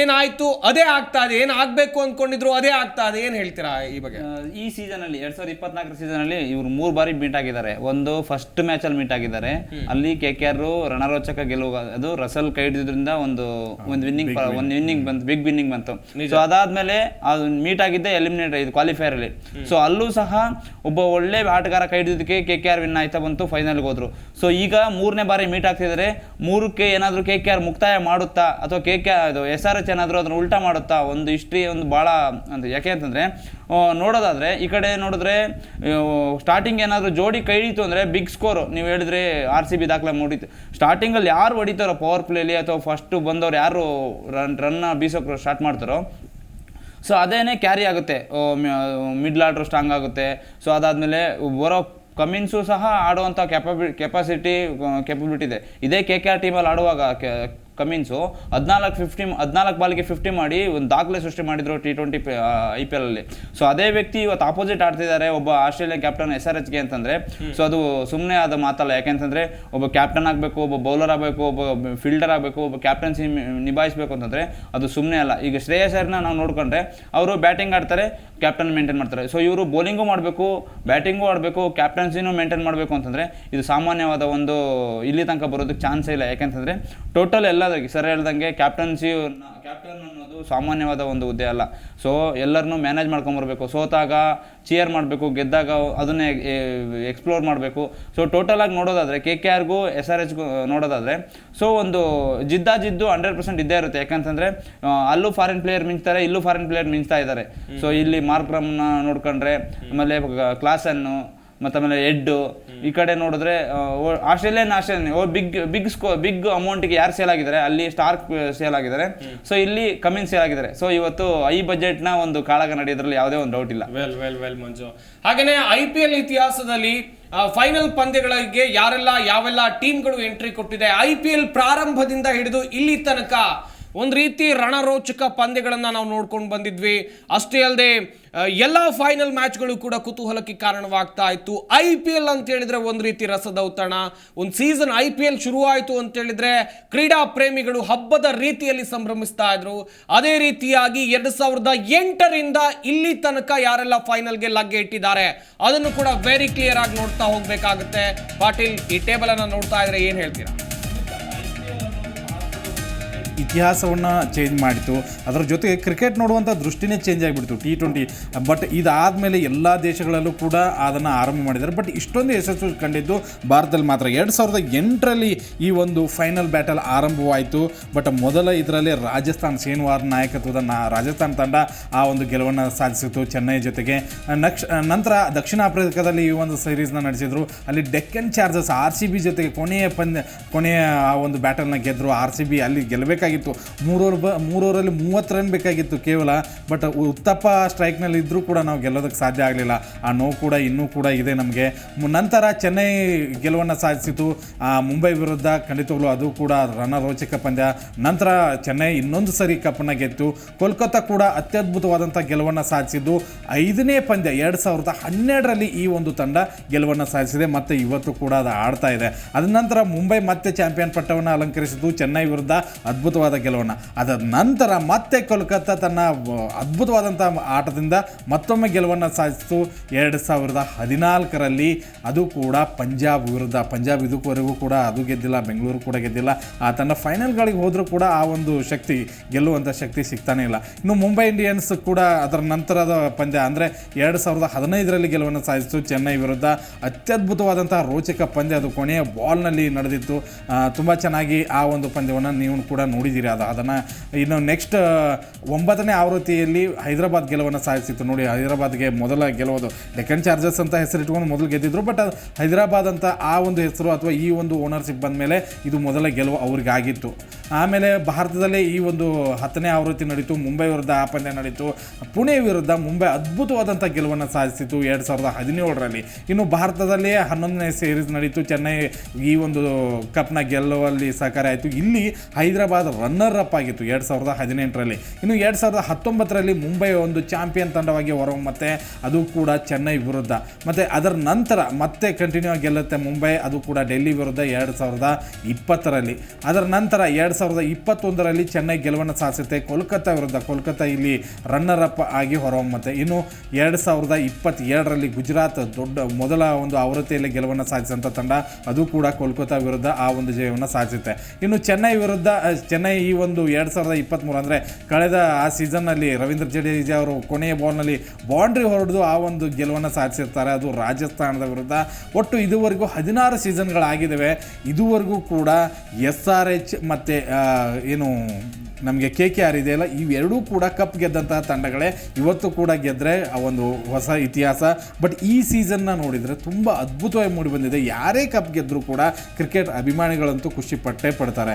ಏನಾಯ್ತು? ಅದೇ ಆಗ್ತಾ ಇದೆ. ಏನ್ ಆಗ್ಬೇಕು ಅನ್ಕೊಂಡಿದ್ರು ಅದೇ ಆಗ್ತಾ ಇದೆ. ಏನ್ ಹೇಳ್ತೀರಾ ಈ ಬಗ್ಗೆ? ಈ ಸೀಸನ್ ಅಲ್ಲಿ ಎರಡ್ ಸಾವಿರದ ಇಪ್ಪತ್ನಾಲ್ಕರ ಸೀಸನ್ ಅಲ್ಲಿ ಇವರು ಮೂರು ಬಾರಿ ಮೀಟ್ ಆಗಿದ್ದಾರೆ. ಒಂದು ಫಸ್ಟ್ ಮ್ಯಾಚ್ ಅಲ್ಲಿ ಮೀಟ್ ಆಗಿದ್ದಾರೆ. ಅಲ್ಲಿ ಕೆ ಕೆ ಆರ್ ರಣರೋಚಕ ಗೆಲುವು ಅದು ರಸಲ್ ಕೈ ಹಿಡಿದ್ರಿಂದ ಒಂದು ಒಂದು ವಿನ್ನಿಂಗ್ ಒಂದು ವಿನ್ನಿಂಗ್ ಬಂತು ಬಿಗ್ ವಿನ್ನಿಂಗ್ ಬಂತು. ಸೊ ಅದಾದ್ಮೇಲೆ ಅದು ಮೀಟ್ ಆಗಿದ್ದೆ ಎಲಿಮಿನೇಟ್ ಇದು ಕ್ವಾಲಿಫೈರ್ ಅಲ್ಲಿ. ಸೊ ಅಲ್ಲೂ ಸಹ ಒಬ್ಬ ಒಳ್ಳೆ ಆಟಗಾರ ಕೈ ಹಿಡಿದಕ್ಕೆ ಕೆ ಕೆ ಆರ್ ವಿನ್ ಆಯ್ತಾ ಬಂತು ಫೈನಲ್ಗೆ ಹೋದ್ರು. ಸೊ ಈಗ ಮೂರನೇ ಬಾರಿ ಮೀಟ್ ಆಗ್ತಿದ್ದಾರೆ. ಮೂರಕ್ಕೆ ಏನಾದರೂ ಕೆ ಕೆ ಆರ್ ಮುಕ್ತಾಯ ಮಾಡುತ್ತಾ ಅಥವಾ ಕೆ ಕೆ ಅದು ಎಸ್ ಆರ್ ಎಚ್ ಏನಾದರೂ ಅದನ್ನು ಉಲ್ಟಾ ಮಾಡುತ್ತಾ ಒಂದು ಹಿಸ್ಟ್ರಿ ಒಂದು ಭಾಳ ಅಂತ ಯಾಕೆ ಅಂತಂದರೆ ನೋಡೋದಾದರೆ ಈ ಕಡೆ ನೋಡಿದ್ರೆ ಸ್ಟಾರ್ಟಿಂಗ್ ಏನಾದರೂ ಜೋಡಿ ಕೈ ಹಿಡಿತು ಅಂದರೆ ಬಿಗ್ ಸ್ಕೋರು ನೀವು ಹೇಳಿದ್ರೆ ಆರ್ ಸಿ ಬಿ ದಾಖಲೆ ಮೂಡಿತ್ತು ಸ್ಟಾರ್ಟಿಂಗಲ್ಲಿ ಯಾರು ಹೊಡಿತಾರೋ ಪವರ್ ಪ್ಲೇಲಿ ಅಥವಾ ಫಸ್ಟು ಬಂದವ್ರು ಯಾರು ರನ್ ರನ್ನ ಬೀಸೋಕೆ ಸ್ಟಾರ್ಟ್ ಮಾಡ್ತಾರೋ ಸೊ ಅದೇನೇ ಕ್ಯಾರಿ ಆಗುತ್ತೆ. ಮಿಡ್ಲ್ ಆರ್ಡ್ರು ಸ್ಟ್ರಾಂಗ್ ಆಗುತ್ತೆ. ಸೊ ಅದಾದಮೇಲೆ ಬರೋ ಕಮಿನ್ಸು ಸಹ ಆಡುವಂಥ ಕೆಪಬಿ ಕೆಪಾಸಿಟಿ ಕೆಪಬಿಲಿಟಿ ಇದೆ. ಇದೇ ಕೆ ಕೆ ಆರ್ ಟೀಮಲ್ಲಿ ಆಡುವಾಗ ಕಮಿನ್ಸು. ಹದಿನಾಲ್ಕು ಫಿಫ್ಟಿ ಹದಿನಾಲ್ಕು ಬಾಲಿಗೆ ಫಿಫ್ಟಿ ಮಾಡಿ ಒಂದು ದಾಖಲೆ ಸೃಷ್ಟಿ ಮಾಡಿದ್ರು T twenty I P L ಅಲ್ಲಿ. ಸೊ ಅದೇ ವ್ಯಕ್ತಿ ಇವತ್ತು ಆಪೋಸಿಟ್ ಆಡ್ತಿದ್ದಾರೆ ಒಬ್ಬ ಆಸ್ಟ್ರೇಲಿಯಾ ಕ್ಯಾಪ್ಟನ್ ಎಸ್ ಆರ್ ಎಚ್ಗೆ ಅಂತಂದರೆ. ಸೊ ಅದು ಸುಮ್ಮನೆ ಆದ ಮಾತಲ್ಲ ಯಾಕೆಂತಂದರೆ ಒಬ್ಬ ಕ್ಯಾಪ್ಟನ್ ಆಗಬೇಕು ಒಬ್ಬ ಬೌಲರ್ ಆಗಬೇಕು ಒಬ್ಬ ಫೀಲ್ಡರ್ ಆಗಬೇಕು ಒಬ್ಬ ಕ್ಯಾಪ್ಟನ್ಸಿ ನಿಭಾಯಿಸಬೇಕು ಅಂತಂದರೆ ಅದು ಸುಮ್ಮನೆ ಅಲ್ಲ. ಈಗ ಶ್ರೇಯಸ್ ಅರ್ನ ನಾವು ನೋಡ್ಕೊಂಡ್ರೆ ಅವರು ಬ್ಯಾಟಿಂಗ್ ಆಡ್ತಾರೆ ಕ್ಯಾಪ್ಟನ್ ಮೇಂಟೈನ್ ಮಾಡ್ತಾರೆ. ಸೊ ಇವರು ಬೌಲಿಂಗು ಮಾಡಬೇಕು ಬ್ಯಾಟಿಂಗು ಆಡಬೇಕು ಕ್ಯಾಪ್ಟನ್ಸಿನೂ ಮೇಂಟೈನ್ ಮಾಡಬೇಕು ಅಂತಂದರೆ ಇದು ಸಾಮಾನ್ಯವಾದ ಒಂದು ಇಲ್ಲಿ ತನಕ ಬರೋದಕ್ಕೆ ಚಾನ್ಸೇ ಇಲ್ಲ. ಯಾಕೆಂತಂದರೆ ಟೋಟಲ್ ಎಲ್ಲದಕ್ಕೆ ಸರ್ ಹೇಳ್ದಂಗೆ ಕ್ಯಾಪ್ಟನ್ಸಿ ಕ್ಯಾಪ್ಟನ್ ಅನ್ನೋದು ಸಾಮಾನ್ಯವಾದ ಒಂದು ಹುದ್ದೆ ಅಲ್ಲ. ಸೊ ಎಲ್ಲರನ್ನೂ ಮ್ಯಾನೇಜ್ ಮಾಡ್ಕೊಂಬರ್ಬೇಕು. ಸೋತಾಗ ಚಿಯರ್ ಮಾಡಬೇಕು, ಗೆದ್ದಾಗ ಅದನ್ನೇ ಎಕ್ಸ್ಪ್ಲೋರ್ ಮಾಡಬೇಕು. ಸೊ ಟೋಟಲ್ ಆಗಿ ನೋಡೋದಾದ್ರೆ ಕೆ ಕೆ ಆರ್ಗೂ ಎಸ್ ಆರ್ ಎಚ್ಗೂ ನೋಡೋದಾದರೆ ಸೊ ಒಂದು ಜಿದ್ದಾ ಜಿದ್ದು ಹಂಡ್ರೆಡ್ ಪರ್ಸೆಂಟ್ ಇದ್ದೇ ಇರುತ್ತೆ. ಯಾಕಂತಂದರೆ ಅಲ್ಲೂ ಫಾರಿನ್ ಪ್ಲೇಯರ್ ಮಿಂಚ್ತಾರೆ, ಇಲ್ಲೂ ಫಾರಿನ್ ಪ್ಲೇಯರ್ ಮಿಂಚ್ತಾ ಇದ್ದಾರೆ. ಸೊ ಇಲ್ಲಿ ಮಾರ್ಕ್ರಮ್ನ ನೋಡ್ಕೊಂಡ್ರೆ, ಆಮೇಲೆ ಕ್ಲಾಸನ್ನು ಮತ್ತು ಆಮೇಲೆ ಎಡ್ಡು, ಈ ಕಡೆ ನೋಡಿದ್ರೆ ಆಸ್ಟ್ರೇಲಿಯನ್ ಆಸ್ಟ್ರೇಲಿಯನ್ ಓ, ಬಿಗ್ ಬಿಗ್ ಸ್ಕೋ, ಬಿಗ್ ಅಮೌಂಟ್ಗೆ ಯಾರು ಸೇಲ್ ಆಗಿದ್ದಾರೆ? ಅಲ್ಲಿ ಸ್ಟಾರ್ಕ್ ಸೇಲ್ ಆಗಿದ್ದಾರೆ. ಸೊ ಇಲ್ಲಿ ಕಮಿನ್ ಸೇಲ್ ಆಗಿದ್ದಾರೆ. ಸೊ ಇವತ್ತು ಐ ಬಜೆಟ್ನ ಒಂದು ಕಾಳಗ ನಡೆಯೋದ್ರಲ್ಲಿ ಯಾವುದೇ ಒಂದು ಡೌಟ್ ಇಲ್ಲ. Well well well Manju. ಹಾಗೇನೆ ಐ ಪಿ ಎಲ್ ಇತಿಹಾಸದಲ್ಲಿ ಫೈನಲ್ ಪಂದ್ಯಗಳಿಗೆ ಯಾರೆಲ್ಲ, ಯಾವೆಲ್ಲ ಟೀಮ್ಗಳು ಎಂಟ್ರಿ ಕೊಟ್ಟಿದೆ ಐ ಪಿ ಎಲ್ ಪ್ರಾರಂಭದಿಂದ ಹಿಡಿದು ಇಲ್ಲಿ ತನಕ ಒಂದು ರೀತಿ ರಣರೋಚಕ ಪಂದ್ಯಗಳನ್ನು ನಾವು ನೋಡ್ಕೊಂಡು ಬಂದಿದ್ವಿ. ಅಷ್ಟೇ ಅಲ್ಲದೆ ಎಲ್ಲ ಫೈನಲ್ ಮ್ಯಾಚ್ಗಳು ಕೂಡ ಕುತೂಹಲಕ್ಕೆ ಕಾರಣವಾಗ್ತಾ ಇತ್ತು. ಐ ಪಿ ಎಲ್ ಅಂತ ಹೇಳಿದ್ರೆ ಒಂದು ರೀತಿ ರಸದೌತಣ. ಒಂದು ಸೀಸನ್ ಐ ಪಿ ಎಲ್ ಶುರುವಾಯಿತು ಅಂತ ಹೇಳಿದ್ರೆ ಕ್ರೀಡಾ ಪ್ರೇಮಿಗಳು ಹಬ್ಬದ ರೀತಿಯಲ್ಲಿ ಸಂಭ್ರಮಿಸ್ತಾ ಇದ್ರು. ಅದೇ ರೀತಿಯಾಗಿ ಎರಡು ಸಾವಿರದ ಎಂಟರಿಂದ ಇಲ್ಲಿ ತನಕ ಯಾರೆಲ್ಲ ಫೈನಲ್ಗೆ ಲಗ್ಗೆ ಇಟ್ಟಿದ್ದಾರೆ, ಅದನ್ನು ಕೂಡ ವೆರಿ ಕ್ಲಿಯರ್ ಆಗಿ ನೋಡ್ತಾ ಹೋಗ್ಬೇಕಾಗುತ್ತೆ. ಪಾಟೀಲ್, ಈ ಟೇಬಲ್ ಅನ್ನ ನೋಡ್ತಾ ಇದ್ರೆ ಏನು ಹೇಳ್ತೀರಾ? ಇತಿಹಾಸವನ್ನು ಚೇಂಜ್ ಮಾಡಿತು ಅದರ ಜೊತೆಗೆ ಕ್ರಿಕೆಟ್ ನೋಡುವಂಥ ದೃಷ್ಟಿನೇ ಚೇಂಜ್ ಆಗಿಬಿಡ್ತು ಟಿ ಟ್ವೆಂಟಿ ಬಟ್ ಇದಾದಮೇಲೆ ಎಲ್ಲ ದೇಶಗಳಲ್ಲೂ ಕೂಡ ಅದನ್ನು ಆರಂಭ ಮಾಡಿದ್ದಾರೆ. ಬಟ್ ಇಷ್ಟೊಂದು ಯಶಸ್ಸು ಕಂಡಿದ್ದು ಭಾರತದಲ್ಲಿ ಮಾತ್ರ. ಎರಡು ಸಾವಿರದ ಎಂಟರಲ್ಲಿ ಈ ಒಂದು ಫೈನಲ್ ಬ್ಯಾಟಲ್ ಆರಂಭವಾಯಿತು. ಬಟ್ ಮೊದಲ ಇದರಲ್ಲಿ ರಾಜಸ್ಥಾನ್ ಶೇನ್ವಾರ್ ನಾಯಕತ್ವದ ನಾ ರಾಜಸ್ಥಾನ್ ತಂಡ ಆ ಒಂದು ಗೆಲುವನ್ನು ಸಾಧಿಸಿತು ಚೆನ್ನೈ ಜೊತೆಗೆ. ನಕ್ಷ ನಂತರ ದಕ್ಷಿಣ ಆಫ್ರಿಕಾದಲ್ಲಿ ಈ ಒಂದು ಸೀರೀಸ್ನ ನಡೆಸಿದ್ರು. ಅಲ್ಲಿ Deccan Chargers R C B ಜೊತೆಗೆ ಕೊನೆಯ ಪಂದ್ಯ ಕೊನೆಯ ಆ ಒಂದು ಬ್ಯಾಟಲ್ನ ಗೆದ್ದರು ಆರ್ ಸಿ ಬಿ ಅಲ್ಲಿ ಗೆಲ್ಲಬೇಕಾಗಿತ್ತು ಓವರ್ ಬ, ಮೂರೂರಲ್ಲಿ ಮೂವತ್ತು ರನ್ ಬೇಕಾಗಿತ್ತು ಕೇವಲ, ಬಟ್ ಉತ್ತಪ್ಪ ಸ್ಟ್ರೈಕ್ನಲ್ಲಿ ಇದ್ದರೂ ಕೂಡ ನಾವು ಗೆಲ್ಲೋದಕ್ಕೆ ಸಾಧ್ಯ ಆಗಲಿಲ್ಲ. ಆ ನೋವು ಕೂಡ ಇನ್ನೂ ಕೂಡ ಇದೆ ನಮಗೆ. ನಂತರ ಚೆನ್ನೈ ಗೆಲುವನ್ನು ಸಾಧಿಸಿತು. ಮುಂಬೈ ವಿರುದ್ಧ ಖಂಡಿತವಾಗ್ಲೂ ಅದು ಕೂಡ ರಣರೋಚಕ ಪಂದ್ಯ. ನಂತರ ಚೆನ್ನೈ ಇನ್ನೊಂದು ಸರಿ ಕಪ್ಪನ್ನು ಗೆದ್ದು ಕೋಲ್ಕತ್ತಾ ಕೂಡ ಅತ್ಯದ್ಭುತವಾದಂಥ ಗೆಲುವನ್ನು ಸಾಧಿಸಿದ್ದು. ಐದನೇ ಪಂದ್ಯ, ಎರಡು ಸಾವಿರದ ಹನ್ನೆರಡರಲ್ಲಿ ಈ ಒಂದು ತಂಡ ಗೆಲುವನ್ನು ಸಾಧಿಸಿದೆ. ಮತ್ತು ಇವತ್ತು ಕೂಡ ಅದು ಆಡ್ತಾ ಇದೆ. ಅದ ನಂತರ ಮುಂಬೈ ಮತ್ತೆ ಚಾಂಪಿಯನ್ ಪಟ್ಟವನ್ನು ಅಲಂಕರಿಸಿದ್ದು ಚೆನ್ನೈ ವಿರುದ್ಧ ಅದ್ಭುತವಾದ ಗೆಲುವನ್ನು. ಅದಾದ ನಂತರ ಮತ್ತೆ ಕೋಲ್ಕತ್ತಾ ತನ್ನ ಅದ್ಭುತವಾದಂಥ ಆಟದಿಂದ ಮತ್ತೊಮ್ಮೆ ಗೆಲುವನ್ನು ಸಾಧಿಸಿತು. ಎರಡು ಸಾವಿರದ ಹದಿನಾಲ್ಕರಲ್ಲಿ ಅದು ಕೂಡ ಪಂಜಾಬ್ ವಿರುದ್ಧ. ಪಂಜಾಬ್ ಇದಕ್ಕವರೆಗೂ ಕೂಡ ಅದು ಗೆದ್ದಿಲ್ಲ, ಬೆಂಗಳೂರು ಕೂಡ ಗೆದ್ದಿಲ್ಲ. ಆ ತನ್ನ ಫೈನಲ್ಗಳಿಗೆ ಹೋದರೂ ಕೂಡ ಆ ಒಂದು ಶಕ್ತಿ ಗೆಲ್ಲುವಂಥ ಶಕ್ತಿ ಸಿಗ್ತಾನೇ ಇಲ್ಲ. ಇನ್ನು ಮುಂಬೈ ಇಂಡಿಯನ್ಸ್ ಕೂಡ ಅದರ ನಂತರದ ಪಂದ್ಯ ಅಂದರೆ ಎರಡು ಸಾವಿರದ ಹದಿನೈದರಲ್ಲಿ ಗೆಲುವನ್ನು ಸಾಧಿಸಿತು ಚೆನ್ನೈ ವಿರುದ್ಧ. ಅತ್ಯದ್ಭುತವಾದಂಥ ರೋಚಕ ಪಂದ್ಯ ಅದು ಕೊನೆಯ ಬಾಲ್ನಲ್ಲಿ ನಡೆದಿತ್ತು. ತುಂಬ ಚೆನ್ನಾಗಿ ಆ ಒಂದು ಪಂದ್ಯವನ್ನು ನೀವು ಕೂಡ ನೋಡಿದ್ದೀರಿ ಅದು. ಅದನ್ನು ಇನ್ನು ನೆಕ್ಸ್ಟ್ ಒಂಬತ್ತನೇ ಆವೃತ್ತಿಯಲ್ಲಿ ಹೈದರಾಬಾದ್ ಗೆಲುವನ್ನು ಸಾಧಿಸಿತ್ತು. ನೋಡಿ, ಹೈದರಾಬಾದ್ಗೆ ಮೊದಲ ಗೆಲುವುದು. ಡೆಕ್ಕನ್ ಚಾರ್ಜರ್ಸ್ ಅಂತ ಹೆಸರಿಟ್ಕೊಂಡು ಮೊದಲು ಗೆದ್ದಿದ್ರು ಬಟ್ ಹೈದರಾಬಾದ್ ಅಂತ ಆ ಒಂದು ಹೆಸರು ಅಥವಾ ಈ ಒಂದು ಓನರ್ಶಿಪ್ ಬಂದ ಮೇಲೆ ಇದು ಮೊದಲ ಗೆಲುವು ಅವ್ರಿಗೆ ಆಗಿತ್ತು ಆಮೇಲೆ ಭಾರತದಲ್ಲೇ ಈ ಒಂದು ಹತ್ತನೇ ಆವೃತ್ತಿ ನಡೀತು, ಮುಂಬೈ ವಿರುದ್ಧ ಆ ಪಂದ್ಯ ನಡೀತು. ಪುಣೆ ವಿರುದ್ಧ ಮುಂಬೈ ಅದ್ಭುತವಾದಂಥ ಗೆಲುವನ್ನು ಸಾಧಿಸಿತು ಎರಡು ಸಾವಿರದ ಹದಿನೇಳರಲ್ಲಿ. ಇನ್ನು ಭಾರತದಲ್ಲೇ ಹನ್ನೊಂದನೇ ಸೀರೀಸ್ ನಡೀತು. ಚೆನ್ನೈ ಈ ಒಂದು ಕಪ್ನ ಗೆಲ್ಲುವಲ್ಲಿ ಸಹಕಾರಿ ಆಯಿತು. ಇಲ್ಲಿ ಹೈದರಾಬಾದ್ ರನ್ನರ್ ಅಪ್ ಆಗಿತ್ತು ಎರಡು ಸಾವಿರದ ಹದಿನೆಂಟರಲ್ಲಿ. ಇನ್ನು ಎರಡು ಸಾವಿರದ ಹತ್ತೊಂಬತ್ತರಲ್ಲಿ ಮುಂಬೈ ಒಂದು ಚಾಂಪಿಯನ್ ತಂಡವಾಗಿ ಹೊರಹೊಮ್ಮತ್ತೆ ಅದು ಕೂಡ ಚೆನ್ನೈ ವಿರುದ್ಧ. ಮತ್ತು ಅದರ ನಂತರ ಮತ್ತೆ ಕಂಟಿನ್ಯೂ ಆಗಿ ಗೆಲ್ಲುತ್ತೆ ಮುಂಬೈ, ಅದು ಕೂಡ ಡೆಲ್ಲಿ ವಿರುದ್ಧ ಎರಡು ಸಾವಿರದ ಇಪ್ಪತ್ತರಲ್ಲಿ. ಅದರ ನಂತರ ಎರಡು ಸಾವಿರದ ಇಪ್ಪತ್ತೊಂದರಲ್ಲಿ ಚೆನ್ನೈ ಗೆಲುವನ್ನು ಸಾಧಿಸುತ್ತೆ. ಕೋಲ್ಕತ್ತಾ ವಿರುದ್ಧ ಕೋಲ್ಕತ್ತಾ ಇಲ್ಲಿ ರನ್ನರ್ ಅಪ್ ಆಗಿ ಹೊರಹೊಮ್ಮತ್ತೆ ಇನ್ನು ಎರಡು ಸಾವಿರದ ಇಪ್ಪತ್ತೆರಡರಲ್ಲಿ ಗುಜರಾತ್ ದೊಡ್ಡ ಮೊದಲ ಒಂದು ಆವೃತ್ತಿಯಲ್ಲಿ ಗೆಲುವನ್ನು ಸಾಧಿಸಿದಂಥ ತಂಡ, ಅದು ಕೂಡ ಕೋಲ್ಕತ್ತಾ ವಿರುದ್ಧ ಆ ಒಂದು ಜಯವನ್ನು ಸಾಧಿಸುತ್ತೆ. ಇನ್ನು ಚೆನ್ನೈ ವಿರುದ್ಧ ಚೆನ್ನೈ ಈ ಒಂದು ಎರಡು ಸಾವಿರದ ಇಪ್ಪತ್ತ್ಮೂರು ಅಂದರೆ ಕಳೆದ ಆ ಸೀಸನ್ನಲ್ಲಿ ರವೀಂದ್ರ ಜಡೇಜಾ ಅವರು ಕೊನೆಯ ಬಾಲ್ನಲ್ಲಿ ಬೌಂಡ್ರಿ ಹೊಡೆದು ಆ ಒಂದು ಗೆಲುವನ್ನು ಸಾಧಿಸಿರ್ತಾರೆ. ಅದು ರಾಜಸ್ಥಾನದ ವಿರುದ್ಧ. ಒಟ್ಟು ಇದುವರೆಗೂ ಹದಿನಾರು ಸೀಸನ್ಗಳಾಗಿದ್ದಾವೆ ಇದುವರೆಗೂ ಕೂಡ ಎಸ್ ಆರ್ ಎಚ್ ಮತ್ತು ಏನು ನಮಗೆ ಕೆ ಕೆ ಆರ್ ಇದೆಯಲ್ಲ, ಇವೆರಡೂ ಕೂಡ ಕಪ್ ಗೆದ್ದಂತಹ ತಂಡಗಳೇ. ಇವತ್ತು ಕೂಡ ಗೆದ್ದರೆ ಆ ಒಂದು ಹೊಸ ಇತಿಹಾಸ. ಬಟ್ ಈ ಸೀಸನ್ನ ನೋಡಿದರೆ ತುಂಬ ಅದ್ಭುತವಾಗಿ ಮೂಡಿ ಬಂದಿದೆ. ಯಾರೇ ಕಪ್ ಗೆದ್ದರೂ ಕೂಡ ಕ್ರಿಕೆಟ್ ಅಭಿಮಾನಿಗಳಂತೂ ಖುಷಿ ಪಟ್ಟೇ ಪಡ್ತಾರೆ.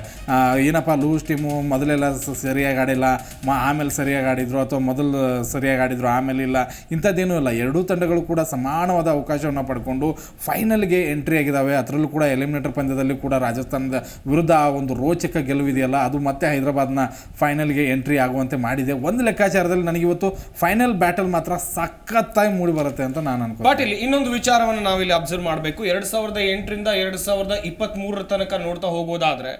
ಏನಪ್ಪ, ಲೂಸ್ ಟೀಮು ಮೊದಲೆಲ್ಲ ಸರಿಯಾಗಿ ಆಡಿಲ್ಲ. ಮ, ಆಮೇಲೆ ಸರಿಯಾಗಿ ಆಡಿದ್ರು ಅಥವಾ ಮೊದಲು ಸರಿಯಾಗಿ ಆಡಿದ್ರು, ಆಮೇಲೆ ಇಲ್ಲ. ಇಂಥದ್ದೇನೂ ಇಲ್ಲ. ಎರಡೂ ತಂಡಗಳು ಕೂಡ ಸಮಾನವಾದ ಅವಕಾಶವನ್ನು ಪಡ್ಕೊಂಡು ಫೈನಲ್ಗೆ ಎಂಟ್ರಿ ಆಗಿದ್ದಾವೆ ಅದರಲ್ಲೂ ಕೂಡ ಎಲಿಮಿನೇಟರ್ ಪಂದ್ಯದಲ್ಲಿ ಕೂಡ ರಾಜಸ್ಥಾನದ ವಿರುದ್ಧ ಆ ಒಂದು ರೋಚಕ ಗೆಲುವಿದೆಯಲ್ಲ. ಅದು ಮತ್ತೆ ಹೈದರಾಬಾದ್ನ ಫೈನಲ್ಗೆ ಎಂಟ್ರಿ ಆಗುವಂತೆ ಮಾಡಿದೆ. ಒಂದು ಲೆಕ್ಕಾಚಾರದಲ್ಲಿ ನನಗಿವತ್ತು ಫೈನಲ್ ಬ್ಯಾಟಲ್ ಮಾತ್ರ ಸಖತ್ತಾಗಿ ಮೂಡಿ ಬರುತ್ತೆ ಅಂತ ನಾನು ಅನ್ಕೋ ಇಲ್ಲಿ ಇನ್ನೊಂದು ವಿಚಾರವನ್ನು ನಾವಿಲ್ಲಿ ಅಬ್ಸರ್ವ್ ಮಾಡಬೇಕು. ಎರಡ್ ಸಾವಿರದ ಎಂಟರಿಂದ ಎರಡ್ ಸಾವಿರದ ಇಪ್ಪತ್ತ್ ಮೂರರ ತನಕ ನೋಡ್ತಾ ಹೋಗೋದಾದ್ರೆ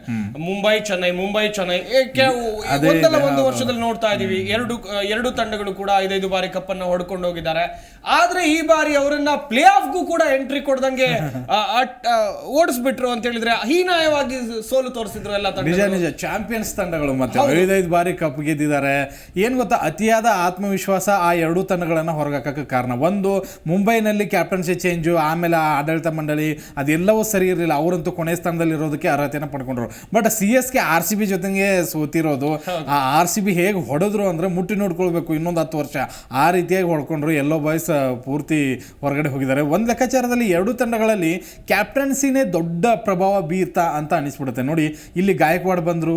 ಮುಂಬೈ ಚೆನ್ನೈ ಮುಂಬೈ ಚೆನ್ನೈ ಒಂದಲ್ಲ ಒಂದು ವರ್ಷದಲ್ಲಿ ನೋಡ್ತಾ ಇದೀವಿ ಎರಡು ಎರಡು ತಂಡಗಳು ಕೂಡ ಐದೈದು ಬಾರಿ ಕಪ್ ಅನ್ನ ಹೊಡ್ಕೊಂಡು ಹೋಗಿದ್ದಾರೆ. ಆದ್ರೆ ಈ ಬಾರಿ ಅವರನ್ನ ಪ್ಲೇ ಆಫ್ಗೂ ಕೂಡ ಎಂಟ್ರಿ ಕೊಡ್ದಂಗೆ ಓಡಿಸ್ಬಿಟ್ರು ಅಂತ ಹೇಳಿದ್ರೆ ಹೀನಾಯವಾಗಿ ಸೋಲು ತೋರಿಸಿದ್ರು ಎಲ್ಲ ತಂಡ ನಿಜ ನಿಜ. ಚಾಂಪಿಯನ್ಸ್ ತಂಡಗಳು ಮತ್ತೆ. ಐದೈದು ಬಾರಿ ಕಪ್ ಗೆದ್ದಿದ್ದಾರೆ. ಏನು ಗೊತ್ತಾ? ಅತಿಯಾದ ಆತ್ಮವಿಶ್ವಾಸ ಆ ಎರಡೂ ತಂಡಗಳನ್ನು ಹೊರಗಾಕಕ್ಕೆ ಕಾರಣ. ಒಂದು ಮುಂಬೈನಲ್ಲಿ ಕ್ಯಾಪ್ಟನ್ಸಿ ಚೇಂಜು ಆಮೇಲೆ ಆ ಆಡಳಿತ ಮಂಡಳಿ ಅದೆಲ್ಲವೂ ಸರಿ ಇರಲಿಲ್ಲ. ಅವರಂತೂ ಕೊನೆ ಸ್ಥಾನದಲ್ಲಿ ಇರೋದಕ್ಕೆ ಅರ್ಹತೆಯನ್ನು ಪಡ್ಕೊಂಡ್ರು. But C S K R C B ಜೊತೆಗೆ ಸೋತಿರೋದು ಆ ಆರ್ ಸಿ ಬಿ ಹೇಗೆ ಹೊಡೆದ್ರು ಅಂದ್ರೆ ಮುಟ್ಟಿ ನೋಡ್ಕೊಳ್ಬೇಕು ಇನ್ನೊಂದು ಹತ್ತು ವರ್ಷ. ಆ ರೀತಿಯಾಗಿ ಹೊಡ್ಕೊಂಡ್ರು. ಎಲ್ಲೋ ಬಾಯ್ಸ್ ಪೂರ್ತಿ ಹೊರಗಡೆ ಹೋಗಿದ್ದಾರೆ. ಒಂದು ಲೆಕ್ಕಾಚಾರದಲ್ಲಿ ಎರಡೂ ತಂಡಗಳಲ್ಲಿ ಕ್ಯಾಪ್ಟನ್ಸಿನೇ ದೊಡ್ಡ ಪ್ರಭಾವ ಬೀರ್ತಾ ಅಂತ ಅನಿಸ್ಬಿಡುತ್ತೆ. ನೋಡಿ ಇಲ್ಲಿ ಗಾಯಕ್ವಾಡ್ ಬಂದರು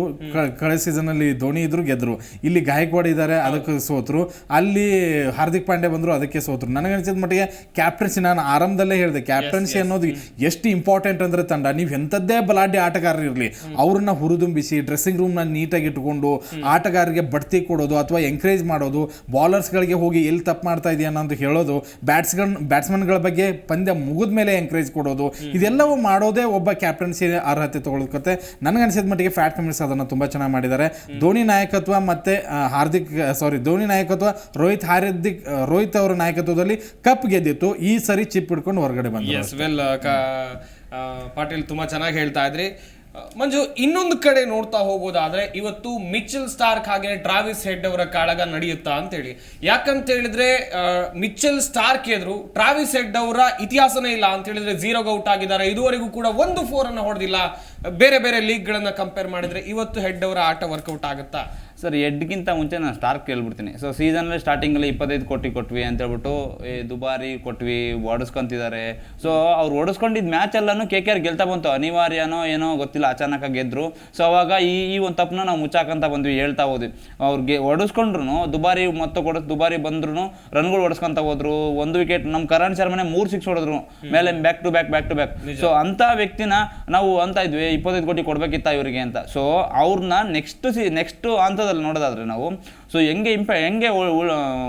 ಕಳೆದ ಸೀಸನಲ್ಲಿ ಧೋನಿ ಇದ್ರು ಗೆದ್ರು. ಇಲ್ಲಿ ಗಾಯಕ್ವಾಡ್ ಇದ್ದಾರೆ ಅದಕ್ಕೆ ಸೋತರು. ಅಲ್ಲಿ ಹಾರ್ದಿಕ್ ಪಾಂಡೆ ಬಂದರು ಅದಕ್ಕೆ ಸೋತರು. ಅನಿಸಿದ ಮಟ್ಟಿಗೆ ಕ್ಯಾಪ್ಟನ್ಸಿ ನಾನು ಆರಂಭದಲ್ಲೇ ಹೇಳಿದೆ. ಕ್ಯಾಪ್ಟನ್ಸಿ ಅನ್ನೋದು ಎಷ್ಟು ಇಂಪಾರ್ಟೆಂಟ್ ಅಂದರೆ ತಂಡ. ನೀವು ಎಂಥದ್ದೇ ಬಲಾಢ್ಯ ಆಟಗಾರರು ಇರಲಿ. ಅವ್ರನ್ನ ಹುರಿದುಂಬಿಸಿ ಡ್ರೆಸ್ಸಿಂಗ್ ರೂಮ್ನ ನೀಟಾಗಿ ಇಟ್ಕೊಂಡು ಆಟಗಾರರಿಗೆ ಬಡ್ತಿ ಕೊಡೋದು ಅಥವಾ ಎಂಕರೇಜ್ ಮಾಡೋದು ಬಾಲರ್ಸ್ಗಳಿಗೆ ಹೋಗಿ ಎಲ್ಲಿ ತಪ್ಪು ಮಾಡ್ತಾ ಇದೆಯಾ ಅಂತ ಹೇಳೋದು ಬ್ಯಾಟ್ಸ್ಗನ್ ಬ್ಯಾಟ್ಸ್ಮನ್ಗಳ ಬಗ್ಗೆ ಪಂದ್ಯ ಮುಗಿದ ಮೇಲೆ ಎಂಕರೇಜ್ ಕೊಡೋದು ಇದೆಲ್ಲವೂ ಮಾಡೋದೇ ಒಬ್ಬ ಕ್ಯಾಪ್ಟನ್ಸಿ ಅರ್ಹತೆ ತಗೊಳ್ಕತ್ತೆ ನನಗನ್ಸಿದ ಮಟ್ಟಿಗೆ ಫ್ಯಾಟ್ ಕಮಿಟ್ಸ್ ಅದನ್ನು ತುಂಬ ಚೆನ್ನಾಗಿ ಮಾಡಿದ್ದಾರೆ. ಧೋನಿ ನಾಯಕತ್ವ ಮತ್ತೆ ಹಾರ್ದಿಕ್ ಸಾರಿ ಧೋನಿ ನಾಯಕತ್ವ ರೋಹಿತ್ ಹಾರ್ದಿಕ್ ರೋಹಿತ್ ಅವರ ನಾಯಕತ್ವದಲ್ಲಿ ಕಪ್ ಗೆದ್ದಿತ್ತು. ಈ ಸರಿ ಚಿಪ್ ಹಿಡ್ಕೊಂಡು ಹೊರಗಡೆ ಬಂದ್ವಿ ಎಸ್ ವೆಲ್ ಪಾಟೀಲ್ ತುಂಬಾ ಚೆನ್ನಾಗಿ ಹೇಳ್ತಾ ಇದ್ರಿ. ಮಂಜು, ಇನ್ನೊಂದು ಕಡೆ ನೋಡ್ತಾ ಹೋಗೋದಾದ್ರೆ ಇವತ್ತು ಮಿಚಲ್ ಸ್ಟಾರ್ಕ್ ಹಾಗೆ ಟ್ರಾವಿಸ್ ಹೆಡ್ ಅವರ ಕಾಳಗ ನಡೆಯುತ್ತಾ ಅಂತ ಹೇಳಿ ಯಾಕಂತ ಹೇಳಿದ್ರೆ ಮಿಚಲ್ ಸ್ಟಾರ್ಕ್ ಎದುರು ಟ್ರಾವಿಸ್ ಹೆಡ್ ಅವರ ಇತಿಹಾಸನೇ ಇಲ್ಲ ಅಂತ ಹೇಳಿದ್ರೆ ಝೀರೋ ಔಟ್ ಆಗಿದ್ದಾರೆ. ಇದುವರೆಗೂ ಕೂಡ ಒಂದು ಫೋರ್ ಅನ್ನು ಹೊಡೆದಿಲ್ಲ. ಬೇರೆ ಬೇರೆ ಲೀಗ್ ಗಳನ್ನ ಕಂಪೇರ್ ಮಾಡಿದ್ರೆ ಇವತ್ತು ಹೆಡ್ ಅವರ ಆಟ ವರ್ಕೌಟ್ ಆಗುತ್ತಾ? ಸರ್ ಎಡ್ಗಿಂತ ಮುಂಚೆ ನಾನು ಸ್ಟಾರ್ಕ್ ಕೇಳ್ಬಿಡ್ತೀನಿ. ಸೊ ಸೀಸನಲ್ಲಿ ಸ್ಟಾರ್ಟಿಂಗಲ್ಲಿ ಇಪ್ಪತ್ತೈದು ಕೋಟಿ ಕೊಟ್ವಿ ಅಂತ ಹೇಳ್ಬಿಟ್ಟು ಏ ದುಬಾರಿ ಕೊಟ್ವಿ ಓಡಿಸ್ಕೊಂತಿದ್ದಾರೆ. ಸೊ ಅವ್ರು ಓಡಿಸ್ಕೊಂಡಿದ್ದ ಮ್ಯಾಚ್ ಎಲ್ಲನೂ ಕೆ ಕೆ ಆರ್ ಗೆಲ್ತಾ ಬಂತು. ಅನಿವಾರ್ಯನೋ ಏನೋ ಗೊತ್ತಿಲ್ಲ ಅಚಾನಕ ಗೆದ್ದರು ಸೊ ಅವಾಗ ಈ ಈ ಒಂದು ತಪ್ಪನ್ನ ನಾವು ಮುಚ್ಚಾಕಂತ ಬಂದ್ವಿ ಹೇಳ್ತಾ ಹೋದ್ವಿ. ಅವ್ರಿಗೆ ಓಡಿಸ್ಕೊಂಡ್ರು ದುಬಾರಿ ಮೊತ್ತ ಕೊಡ ದುಬಾರಿ ಬಂದ್ರು ರನ್ಗಳು ಓಡಿಸ್ಕೊಂತ ಹೋದ್ರು. ಒಂದು ವಿಕೆಟ್ ನಮ್ಮ ಕರಣ್ ಶರ್ಮನೆ ಮೂರು ಸಿಕ್ಸ್ ಹೊಡೆದ್ರು. ಮೇಲೆ back to back back to back so ಅಂತ ವ್ಯಕ್ತಿನ ನಾವು ಅಂತ ಇದ್ವಿ ಇಪ್ಪತ್ತೈದು ಕೋಟಿ ಕೊಡಬೇಕಿತ್ತ ಇವರಿಗೆ ಅಂತ. ಸೊ ಅವ್ರನ್ನ ನೆಕ್ಸ್ಟ್ ಸಿ ನೆಕ್ಸ್ಟ್ ಹಂತದಲ್ಲಿ ನೋಡೋದಾದ್ರೆ ನಾವು ಸೊ ಹೆಂಗೆ ಇಂಪ ಹೆಂಗೆ